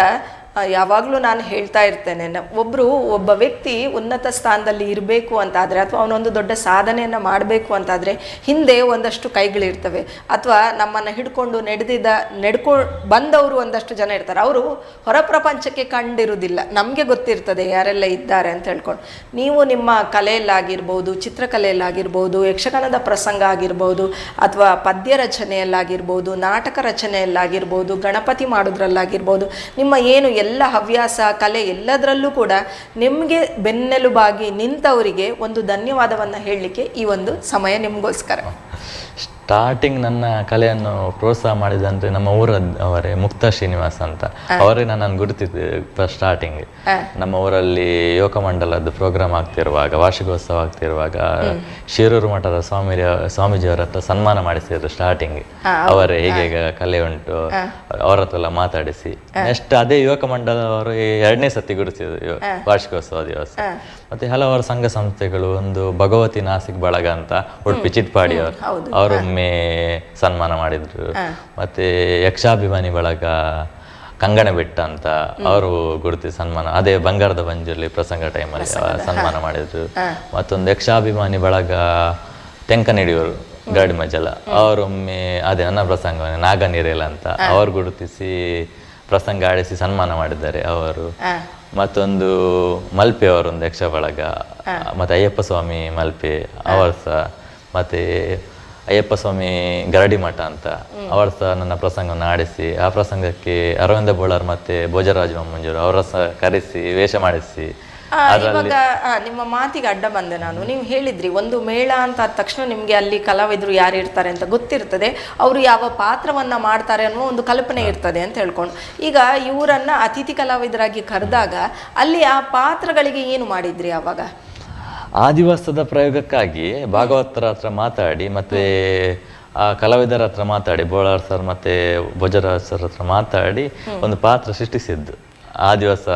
ಯಾವಾಗಲೂ ನಾನು ಹೇಳ್ತಾ ಇರ್ತೇನೆ ಒಬ್ಬರು ಒಬ್ಬ ವ್ಯಕ್ತಿ ಉನ್ನತ ಸ್ಥಾನದಲ್ಲಿ ಇರಬೇಕು ಅಂತಾದರೆ ಅಥವಾ ಅವನೊಂದು ದೊಡ್ಡ ಸಾಧನೆಯನ್ನು ಮಾಡಬೇಕು ಅಂತಾದರೆ ಹಿಂದೆ ಒಂದಷ್ಟು ಕೈಗಳಿರ್ತವೆ ಅಥವಾ ನಮ್ಮನ್ನು ಹಿಡ್ಕೊಂಡು ನಡೆದಿದ್ದ, ನಡ್ಕೊ, ಬಂದವರು ಒಂದಷ್ಟು ಜನ ಇರ್ತಾರೆ. ಅವರು ಹೊರ ಪ್ರಪಂಚಕ್ಕೆ ಕಂಡಿರುವುದಿಲ್ಲ. ನಮಗೆ ಗೊತ್ತಿರ್ತದೆ ಯಾರೆಲ್ಲ ಇದ್ದಾರೆ ಅಂತ ಹೇಳ್ಕೊಂಡು. ನೀವು ನಿಮ್ಮ ಕಲೆಯಲ್ಲಾಗಿರ್ಬೋದು, ಚಿತ್ರಕಲೆಯಲ್ಲಾಗಿರ್ಬೋದು, ಯಕ್ಷಗಾನದ ಪ್ರಸಂಗ ಆಗಿರ್ಬೋದು, ಅಥವಾ ಪದ್ಯ ರಚನೆಯಲ್ಲಾಗಿರ್ಬೋದು, ನಾಟಕ ರಚನೆಯಲ್ಲಾಗಿರ್ಬೋದು, ಗಣಪತಿ ಮಾಡೋದ್ರಲ್ಲಾಗಿರ್ಬೋದು, ನಿಮ್ಮ ಏನು ಎಲ್ಲ ಹವ್ಯಾಸ, ಕಲೆ ಎಲ್ಲದರಲ್ಲೂ ಕೂಡ ನಿಮಗೆ ಬೆನ್ನೆಲುಬಾಗಿ ನಿಂತವರಿಗೆ ಒಂದು ಧನ್ಯವಾದವನ್ನು ಹೇಳಲಿಕ್ಕೆ ಈ ಒಂದು ಸಮಯ ನಿಮಗೋಸ್ಕರ. ಸ್ಟಾರ್ಟಿಂಗ್ ನನ್ನ ಕಲೆಯನ್ನು ಪ್ರೋತ್ಸಾಹ ಮಾಡಿದಂದ್ರೆ ನಮ್ಮ ಊರವರೇ ಮುಕ್ತ ಶ್ರೀನಿವಾಸ್ ಅಂತ. ಅವರೇ ನನ್ನನ್ನು ಗುರುತಿದ್ದೆ ಸ್ಟಾರ್ಟಿಂಗ್ ನಮ್ಮ ಊರಲ್ಲಿ ಯೋಗಮಂಡಲದ ಪ್ರೋಗ್ರಾಮ್ ಆಗ್ತಿರುವಾಗ ವಾರ್ಷಿಕೋತ್ಸವ ಆಗ್ತಿರುವಾಗ ಶಿರೂರು ಮಠದ ಸ್ವಾಮಿ ಸ್ವಾಮೀಜಿಯವರ ಹತ್ರ ಸನ್ಮಾನ ಮಾಡಿಸಿದ್ರು ಸ್ಟಾರ್ಟಿಂಗ್ ಅವರೇ ಹೇಗೆ ಕಲೆ ಉಂಟು. ಅವರ ಹತ್ರ ಎಲ್ಲ ಮಾತಾಡಿಸಿ ನೆಕ್ಸ್ಟ್ ಅದೇ ಯುವಕ ಮಂಡಲವರು ಎರಡನೇ ಸತಿ ಗುರುತಿಸಿದ್ರು ವಾರ್ಷಿಕೋತ್ಸವ ದಿವಸ. ಮತ್ತೆ ಹಲವಾರು ಸಂಘ ಸಂಸ್ಥೆಗಳು ಒಂದು ಭಗವತಿ ನಾಸಿಕ್ ಬಳಗ ಅಂತ ಉಡುಪಿ ಚಿಟ್ಪಾಡಿ ಅವರು. ಅವರೊಮ್ಮೆ ಸನ್ಮಾನ ಮಾಡಿದ್ರು. ಮತ್ತೆ ಯಕ್ಷಾಭಿಮಾನಿ ಬಳಗ ಕಂಗಣ ಬೆಟ್ಟ ಅಂತ ಅವರು ಗುರುತಿ ಸನ್ಮಾನ ಅದೇ ಬಂಗಾರದ ಬಂಜಲ್ಲಿ ಪ್ರಸಂಗ ಟೈಮಲ್ಲಿ ಸನ್ಮಾನ ಮಾಡಿದ್ರು. ಮತ್ತೊಂದು ಯಕ್ಷಾಭಿಮಾನಿ ಬಳಗ ತೆಂಕನಿಡಿಯವರು ಗಾಡಿ ಮಜಲ ಅವರೊಮ್ಮೆ ಅದೇ ನನ್ನ ಪ್ರಸಂಗವನ್ನೇ ನಾಗನೀರೇಲ ಅಂತ ಅವರು ಗುರುತಿಸಿ ಪ್ರಸಂಗ ಆಡಿಸಿ ಸನ್ಮಾನ ಮಾಡಿದ್ದಾರೆ ಅವರು. ಮತ್ತೊಂದು ಮಲ್ಪೆ ಅವರೊಂದು ಯಕ್ಷ ಬಳಗ ಮತ್ತೆ ಅಯ್ಯಪ್ಪ ಸ್ವಾಮಿ ಮಲ್ಪೆ ಅವರು ಸಹ ಮತ್ತೆ ಅಯ್ಯಪ್ಪ ಸ್ವಾಮಿ ಗರಡಿ ಮಠ ಅಂತ. ಅವರ ಸಹ ನನ್ನ ಪ್ರಸಂಗವನ್ನು ಆಡಿಸಿ ಆ ಪ್ರಸಂಗಕ್ಕೆ ಅರವಿಂದ ಬೋಳರ್ ಮತ್ತೆ ಭೋಜರಾಜ ಮಂಜೂರು ಅವರ ಸಹ ಕರೆಸಿ ವೇಷ ಮಾಡಿಸಿ. ಇವಾಗ ನಿಮ್ಮ ಮಾತಿಗೆ ಅಡ್ಡ ಬಂದೆ ನಾನು. ನೀವು ಹೇಳಿದ್ರಿ ಒಂದು ಮೇಳ ಅಂತ ಆದ ತಕ್ಷಣ ನಿಮಗೆ ಅಲ್ಲಿ ಕಲಾವಿದರು ಯಾರು ಇರ್ತಾರೆ ಅಂತ ಗೊತ್ತಿರ್ತದೆ. ಅವರು ಯಾವ ಪಾತ್ರವನ್ನ ಮಾಡ್ತಾರೆ ಅನ್ನೋ ಒಂದು ಕಲ್ಪನೆ ಇರ್ತದೆ ಅಂತ ಹೇಳ್ಕೊಂಡು. ಈಗ ಇವರನ್ನ ಅತಿಥಿ ಕಲಾವಿದರಾಗಿ ಕರೆದಾಗ ಅಲ್ಲಿ ಆ ಪಾತ್ರಗಳಿಗೆ ಏನು ಮಾಡಿದ್ರಿ ಅವಾಗ? ಆ ದಿವಸದ ಪ್ರಯೋಗಕ್ಕಾಗಿ ಭಾಗವತರ ಹತ್ರ ಮಾತಾಡಿ ಮತ್ತೆ ಆ ಕಲಾವಿದರ ಹತ್ರ ಮಾತಾಡಿ ಬೋಳಾರ್ ಸರ್ ಮತ್ತೆ ಭೋಜರಾಜ್ ಸರ್ ಹತ್ರ ಮಾತಾಡಿ ಒಂದು ಪಾತ್ರ ಸೃಷ್ಟಿಸಿದ್ದು ಆ ದಿವಸ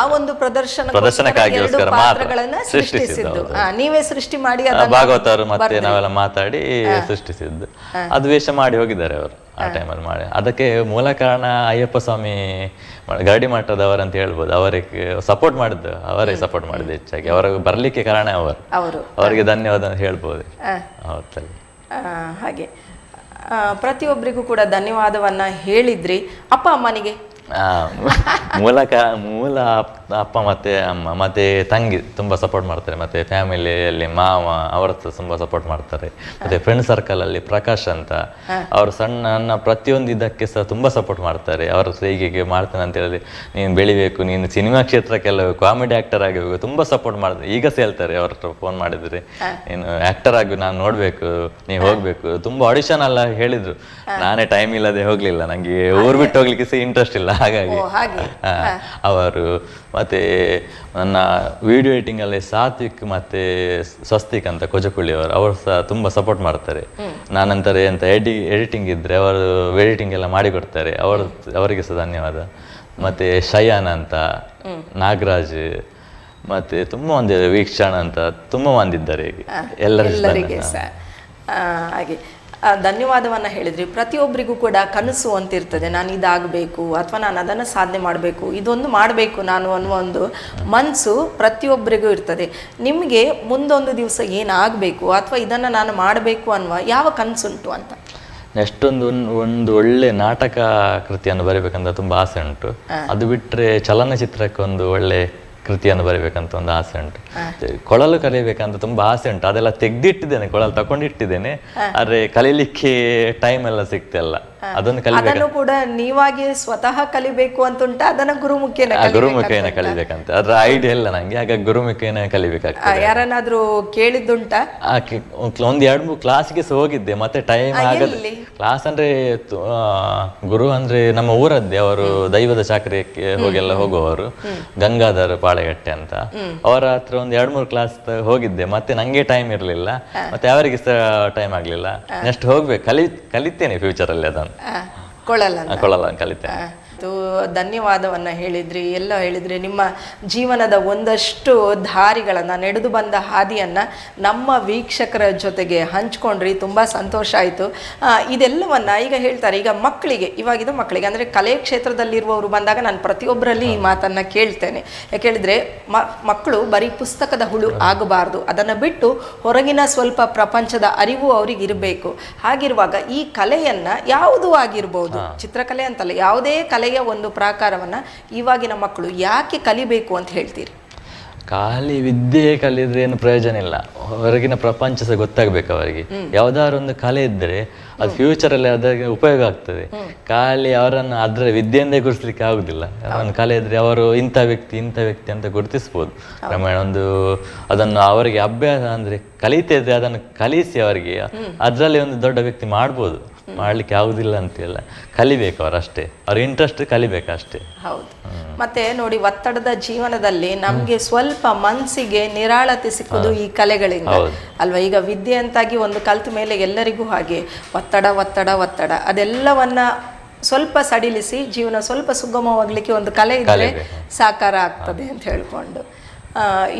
ಆ ಒಂದು ಪ್ರದರ್ಶನ ಪ್ರದರ್ಶನಕ್ಕಾಗಿಗೋಸ್ಕರ ಮಾತ್ರ ಸೃಷ್ಟಿಸಿದ್ದು, ನೀವೇ ಸೃಷ್ಟಿ ಮಾಡಿ ಭಾಗವತರು ಮತ್ತೆ ನಾವೆಲ್ಲ ಮಾತಾಡಿ ಸೃಷ್ಟಿಸಿದ್ದು. ಅದು ವೇಷ ಮಾಡಿ ಹೋಗಿದ್ದಾರೆ ಅವರು ಆ ಟೈಮಲ್ಲಿ ಮಾಡಿ. ಅದಕ್ಕೆ ಮೂಲ ಕಾರಣ ಅಯ್ಯಪ್ಪ ಸ್ವಾಮಿ ಗರಡಿ ಮಠದವರು ಅಂತ ಹೇಳ್ಬೋದು. ಅವರಿಗೆ ಸಪೋರ್ಟ್ ಮಾಡಿದ್ದು ಅವರೇ ಸಪೋರ್ಟ್ ಮಾಡಿದ್ದು ಹೆಚ್ಚಾಗಿ. ಅವರ ಬರ್ಲಿಕ್ಕೆ ಕಾರಣ ಅವರು. ಅವರು. ಅವರಿಗೆ ಧನ್ಯವಾದ ಹೇಳ್ಬೋದು. ಹೌದಲ್ಲ. ಆ, ಹಾಗೆ. ಪ್ರತಿಯೊಬ್ಬರಿಗೂ ಕೂಡ ಧನ್ಯವಾದವನ್ನ ಹೇಳಿದ್ರಿ. ಅಪ್ಪ ಅಮ್ಮನಿಗೆ ಮೂಲಕ ಮೂಲ ಅಪ್- ಅಪ್ಪ ಮತ್ತೆ ಅಮ್ಮ ಮತ್ತೆ ತಂಗಿ ತುಂಬಾ ಸಪೋರ್ಟ್ ಮಾಡ್ತಾರೆ. ಮತ್ತೆ ಫ್ಯಾಮಿಲಿಯಲ್ಲಿ ಮಾವ ಅವರ ತುಂಬ ತುಂಬಾ ಸಪೋರ್ಟ್ ಮಾಡ್ತಾರೆ. ಮತ್ತೆ ಫ್ರೆಂಡ್ ಸರ್ಕಲ್ ಅಲ್ಲಿ ಪ್ರಕಾಶ್ ಅಂತ ಅವರು ಸಣ್ಣ ನನ್ನ ಪ್ರತಿಯೊಂದು ಇದಕ್ಕೆ ಸಹ ತುಂಬಾ ಸಪೋರ್ಟ್ ಮಾಡ್ತಾರೆ. ಅವರ ಹತ್ರ ಹೀಗೆ ಮಾಡ್ತಾನೆ ಅಂತ ಹೇಳಿ ನೀನು ಬೆಳಿಬೇಕು ನೀನು ಸಿನಿಮಾ ಕ್ಷೇತ್ರಕ್ಕೆಲ್ಲ ಕಾಮಿಡಿ ಆಕ್ಟರ್ ಆಗಬೇಕು ತುಂಬಾ ಸಪೋರ್ಟ್ ಮಾಡ್ತಾರೆ. ಈಗ ಸಹ ಹೇಳ್ತಾರೆ ಅವ್ರ ಹತ್ರ ಫೋನ್ ಮಾಡಿದ್ರೆ. ನೀನು ಆಕ್ಟರ್ ಆಗಿ ನಾನು ನೋಡ್ಬೇಕು ನೀವು ಹೋಗ್ಬೇಕು. ತುಂಬಾ ಆಡಿಷನ್ ಎಲ್ಲ ಹೇಳಿದ್ರು. ನಾನೇ ಟೈಮ್ ಇಲ್ಲದೆ ಹೋಗ್ಲಿಲ್ಲ. ನಂಗೆ ಊರ್ ಬಿಟ್ಟು ಹೋಗ್ಲಿಕ್ಕೆ ಸಹ ಇಂಟ್ರೆಸ್ಟ್ ಇಲ್ಲ. ಹಾಗಾಗಿ. ಅವರು ಮತ್ತೆ ನನ್ನ ವಿಡಿಯೋ ಎಡಿಟಿಂಗ್ ಅಲ್ಲಿ ಸಾತ್ವಿಕ್ ಮತ್ತೆ ಸ್ವಸ್ತಿಕ್ ಅಂತ ಕೊಜಕುಳ್ಳಿ ಅವರು ಅವರು ಸಹ ತುಂಬಾ ಸಪೋರ್ಟ್ ಮಾಡ್ತಾರೆ. ನಾನಂತರ ಎಂತ ಎಡಿ ಎಡಿಟಿಂಗ್ ಇದ್ರೆ ಅವರು ಎಡಿಟಿಂಗ್ ಎಲ್ಲ ಮಾಡಿಕೊಡ್ತಾರೆ. ಅವರು ಅವರಿಗೆ ಸಹ ಧನ್ಯವಾದ. ಮತ್ತೆ ಶಯಾನ್ ಅಂತ ನಾಗರಾಜ್ ಮತ್ತೆ ತುಂಬಾ ಮಂದಿ ವೀಕ್ಷಣ ಅಂತ ತುಂಬಾ ಮಂದಿದ್ದಾರೆ ಎಲ್ಲರಿಗೂ ಹಾಗೆ. ಧನ್ಯವಾದವನ್ನ ಹೇಳಿದ್ರಿ. ಪ್ರತಿಯೊಬ್ಬರಿಗೂ ಕೂಡ ಕನಸು ಅಂತ ಇರ್ತದೆ ನಾನು ಇದಾಗಬೇಕು ಅಥವಾ ನಾನು ಅದನ್ನು ಸಾಧನೆ ಮಾಡಬೇಕು ಇದೊಂದು ಮಾಡಬೇಕು ನಾನು ಅನ್ನುವ ಒಂದು ಮನಸ್ಸು ಪ್ರತಿಯೊಬ್ಬರಿಗೂ ಇರ್ತದೆ. ನಿಮಗೆ ಮುಂದೊಂದು ದಿವಸ ಏನಾಗಬೇಕು ಅಥವಾ ಇದನ್ನು ನಾನು ಮಾಡಬೇಕು ಅನ್ನುವ ಯಾವ ಕನಸುಂಟು ಅಂತ? ಎಷ್ಟೊಂದು ಒಂದು ಒಳ್ಳೆ ನಾಟಕ ಕೃತಿಯನ್ನು ಬರೀಬೇಕಂತ ತುಂಬಾ ಆಸೆ ಉಂಟು. ಅದು ಬಿಟ್ಟರೆ ಚಲನಚಿತ್ರಕ್ಕೆ ಒಂದು ಒಳ್ಳೆ ಕೃತಿಯನ್ನು ಬರೀಬೇಕಂತ ಒಂದು ಆಸೆ ಉಂಟು. ಕೊಳಲು ಕಲಿಯಬೇಕಂತ ತುಂಬಾ ಆಸೆ ಉಂಟು. ಅದೆಲ್ಲ ತೆಗ್ದಿಟ್ಟಿದ್ದೇನೆ ಕೊಳಲು ತಕೊಂಡಿಟ್ಟಿದ್ದೇನೆ ಆದ್ರೆ ಕಲೀಲಿಕ್ಕೆ ಟೈಮ್ ಎಲ್ಲ ಸಿಗ್ತಿಲ್ಲ. ಅದನ್ನು ಅದನ್ನು ಕೂಡ ನೀವಾಗಿ ಸ್ವತಃ ಕಲಿಬೇಕು ಅಂತ ಉಂಟ ಅದನ್ನ ಗುರುಮುಖೇನ ಗುರುಮುಖೇನ ಕಲಿಬೇಕಂತ ಅದ್ರ ಐಡಿಯಾ ಇಲ್ಲ ನಂಗೆ. ಆಗ ಗುರುಮುಖೇನ ಕಲಿಬೇಕಾಗ್ತದೆ. ಯಾರನ್ನಾದ್ರೂ ಕೇಳಿದ್ದುಂಟ? ಒಂದ್ ಎರಡ್ ಮೂರು ಕ್ಲಾಸ್ಗೆ ಸಹ ಹೋಗಿದ್ದೆ ಮತ್ತೆ ಟೈಮ್ ಆಗಲ್ಲ ಕ್ಲಾಸ್ ಅಂದ್ರೆ ಗುರು ಅಂದ್ರೆ ನಮ್ಮ ಊರದ್ದೇ. ಅವರು ದೈವದ ಚಾಕರಿಯಕ್ಕೆ ಹೋಗೆಲ್ಲ ಹೋಗುವವರು. ಗಂಗಾಧರ ಪಾಳೆಗಟ್ಟೆ ಅಂತ. ಅವರ ಹತ್ರ ಒಂದ್ ಎರಡು ಮೂರು ಕ್ಲಾಸ್ ಹೋಗಿದ್ದೆ. ಮತ್ತೆ ನಂಗೆ ಟೈಮ್ ಇರ್ಲಿಲ್ಲ. ಮತ್ತೆ ಅವರಿಗೆ ಸಹ ಟೈಮ್ ಆಗ್ಲಿಲ್ಲ ನೆಕ್ಸ್ಟ್ ಹೋಗ್ಬೇಕು. ಕಲಿ ಕಲಿತೇನೆ ಫ್ಯೂಚರ್ ಅಲ್ಲಿ ಅದನ್ನು. ಆ, ಕೊಳಲ್ಲ ಆ, ಮತ್ತು ಧನ್ಯವಾದವನ್ನು ಹೇಳಿದ್ರಿ. ಎಲ್ಲ ಹೇಳಿದ್ರಿ. ನಿಮ್ಮ ಜೀವನದ ಒಂದಷ್ಟು ದಾರಿಗಳನ್ನು ನಡೆದು ಬಂದ ಹಾದಿಯನ್ನು ನಮ್ಮ ವೀಕ್ಷಕರ ಜೊತೆಗೆ ಹಂಚ್ಕೊಂಡ್ರಿ. ತುಂಬ ಸಂತೋಷ ಆಯಿತು. ಇದೆಲ್ಲವನ್ನು ಈಗ ಹೇಳ್ತಾರೆ. ಈಗ ಮಕ್ಕಳಿಗೆ ಇವಾಗಿದು ಮಕ್ಕಳಿಗೆ ಅಂದರೆ ಕಲೆ ಕ್ಷೇತ್ರದಲ್ಲಿರುವವರು ಬಂದಾಗ ನಾನು ಪ್ರತಿಯೊಬ್ಬರಲ್ಲಿ ಈ ಮಾತನ್ನು ಕೇಳ್ತೇನೆ. ಯಾಕೆ ಹೇಳಿದ್ರೆ ಮ ಮಕ್ಕಳು ಬರೀ ಪುಸ್ತಕದ ಹುಳು ಆಗಬಾರ್ದು. ಅದನ್ನು ಬಿಟ್ಟು ಹೊರಗಿನ ಸ್ವಲ್ಪ ಪ್ರಪಂಚದ ಅರಿವು ಅವ್ರಿಗೆ ಇರಬೇಕು. ಹಾಗಿರುವಾಗ ಈ ಕಲೆಯನ್ನು ಯಾವುದು ಆಗಿರ್ಬೋದು? ಚಿತ್ರಕಲೆ ಅಂತಲ್ಲ ಯಾವುದೇ ಕಲೆಯ ಒಂದು ಪ್ರಾಕಾರವನ್ನು ಇವಾಗಿನ ಮಕ್ಕಳು ಯಾಕೆ ಕಲಿಬೇಕು ಅಂತ ಹೇಳ್ತೀರಿ? ಖಾಲಿ ವಿದ್ಯೆ ಕಲಿದ್ರೆ ಏನು ಪ್ರಯೋಜನ ಇಲ್ಲ. ಹೊರಗಿನ ಪ್ರಪಂಚ ಸಹ ಗೊತ್ತಾಗಬೇಕು ಅವರಿಗೆ. ಯಾವ್ದಾದ್ರು ಒಂದು ಕಲೆ ಇದ್ರೆ ಅದು ಫ್ಯೂಚರ್ ಅಲ್ಲಿ ಅದಕ್ಕೆ ಉಪಯೋಗ ಆಗ್ತದೆ. ಖಾಲಿ ಅವರನ್ನು ಅದ್ರ ವಿದ್ಯೆಯಿಂದ ಗುರುತಿಸ್ಲಿಕ್ಕೆ ಆಗುದಿಲ್ಲ. ಒಂದು ಕಲೆ ಇದ್ರೆ ಅವರು ಇಂಥ ವ್ಯಕ್ತಿ ಇಂಥ ವ್ಯಕ್ತಿ ಅಂತ ಗುರುತಿಸ್ಬೋದು. ಕ್ರಮೇಣ ಒಂದು ಅದನ್ನು ಅವರಿಗೆ ಅಭ್ಯಾಸ ಅಂದ್ರೆ ಕಲಿತಿದ್ರೆ ಅದನ್ನು ಕಲಿಸಿ ಅವರಿಗೆ ಅದರಲ್ಲಿ ಒಂದು ದೊಡ್ಡ ವ್ಯಕ್ತಿ ಮಾಡ್ಬೋದು. ಮಾಡ್ಲಿಕ್ಕೆ ಆಗುದಿಲ್ಲ ಅಂತಿಲ್ಲ. ಕಲಿಬೇಕು ಅವರಷ್ಟೇ ಅವ್ರ ಇಂಟ್ರೆಸ್ಟ್ ಕಲಿಬೇಕು ಅಷ್ಟೇ. ಹೌದು. ಮತ್ತೆ ನೋಡಿ ಒತ್ತಡದ ಜೀವನದಲ್ಲಿ ನಮ್ಗೆ ಸ್ವಲ್ಪ ಮನಸ್ಸಿಗೆ ನಿರಾಳತೆ ಸಿಕ್ಕುದು ಈ ಕಲೆಗಳಿಂದ. ಅಲ್ವಾ? ಈಗ ವಿದ್ಯೆ ಅಂತಾಗಿ ಒಂದು ಕಲ್ತ ಮೇಲೆ ಎಲ್ಲರಿಗೂ ಹಾಗೆ ಒತ್ತಡ ಒತ್ತಡ ಒತ್ತಡ. ಅದೆಲ್ಲವನ್ನ ಸ್ವಲ್ಪ ಸಡಿಲಿಸಿ ಜೀವನ ಸ್ವಲ್ಪ ಸುಗಮವಾಗ್ಲಿಕ್ಕೆ ಒಂದು ಕಲೆ ಇದ್ರೆ ಸಾಕಾರ ಆಗ್ತದೆ ಅಂತ ಹೇಳ್ಕೊಂಡು.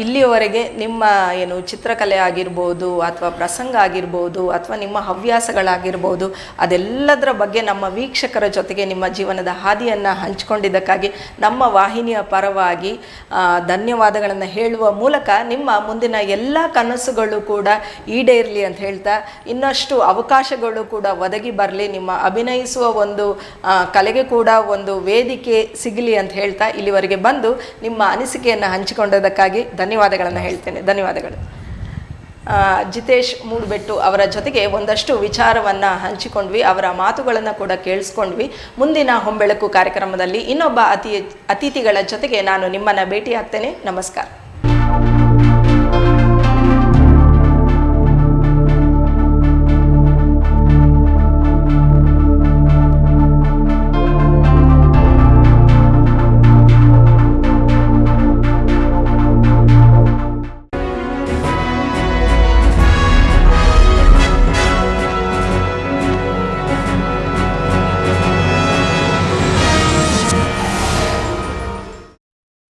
ಇಲ್ಲಿಯವರೆಗೆ ನಿಮ್ಮ, ಏನು, ಚಿತ್ರಕಲೆ ಆಗಿರ್ಬೋದು ಅಥವಾ ಪ್ರಸಂಗ ಆಗಿರ್ಬೋದು ಅಥವಾ ನಿಮ್ಮ ಹವ್ಯಾಸಗಳಾಗಿರ್ಬೋದು, ಅದೆಲ್ಲದರ ಬಗ್ಗೆ ನಮ್ಮ ವೀಕ್ಷಕರ ಜೊತೆಗೆ ನಿಮ್ಮ ಜೀವನದ ಹಾದಿಯನ್ನು ಹಂಚಿಕೊಂಡಿದ್ದಕ್ಕಾಗಿ ನಮ್ಮ ವಾಹಿನಿಯ ಪರವಾಗಿ ಧನ್ಯವಾದಗಳನ್ನು ಹೇಳುವ ಮೂಲಕ ನಿಮ್ಮ ಮುಂದಿನ ಎಲ್ಲ ಕನಸುಗಳು ಕೂಡ ಈಡೇರಲಿ ಅಂತ ಹೇಳ್ತಾ, ಇನ್ನಷ್ಟು ಅವಕಾಶಗಳು ಕೂಡ ಒದಗಿ ಬರಲಿ, ನಿಮ್ಮ ಅಭಿನಯಿಸುವ ಒಂದು ಕಲೆಗೆ ಕೂಡ ಒಂದು ವೇದಿಕೆ ಸಿಗಲಿ ಅಂತ ಹೇಳ್ತಾ ಇಲ್ಲಿವರೆಗೆ ಬಂದು ನಿಮ್ಮ ಅನಿಸಿಕೆಯನ್ನು ಹಂಚಿಕೊಂಡದಕ್ಕಾಗಿ ಧನ್ಯವಾದಗಳನ್ನು ಹೇಳ್ತೇನೆ. ಧನ್ಯವಾದಗಳು. ಜಿತೇಶ್ ಮೂಡ್ಬೆಟ್ಟು ಅವರ ಜೊತೆಗೆ ಒಂದಷ್ಟು ವಿಚಾರವನ್ನು ಹಂಚಿಕೊಂಡ್ವಿ. ಅವರ ಮಾತುಗಳನ್ನು ಕೂಡ ಕೇಳಿಸ್ಕೊಂಡ್ವಿ. ಮುಂದಿನ ಹೊಂಬೆಳಕು ಕಾರ್ಯಕ್ರಮದಲ್ಲಿ ಇನ್ನೊಬ್ಬ ಅತಿ ಅತಿಥಿಗಳ ಜೊತೆಗೆ ನಾನು ನಿಮ್ಮನ್ನು ಭೇಟಿ ಆಗ್ತೇನೆ ನಮಸ್ಕಾರ.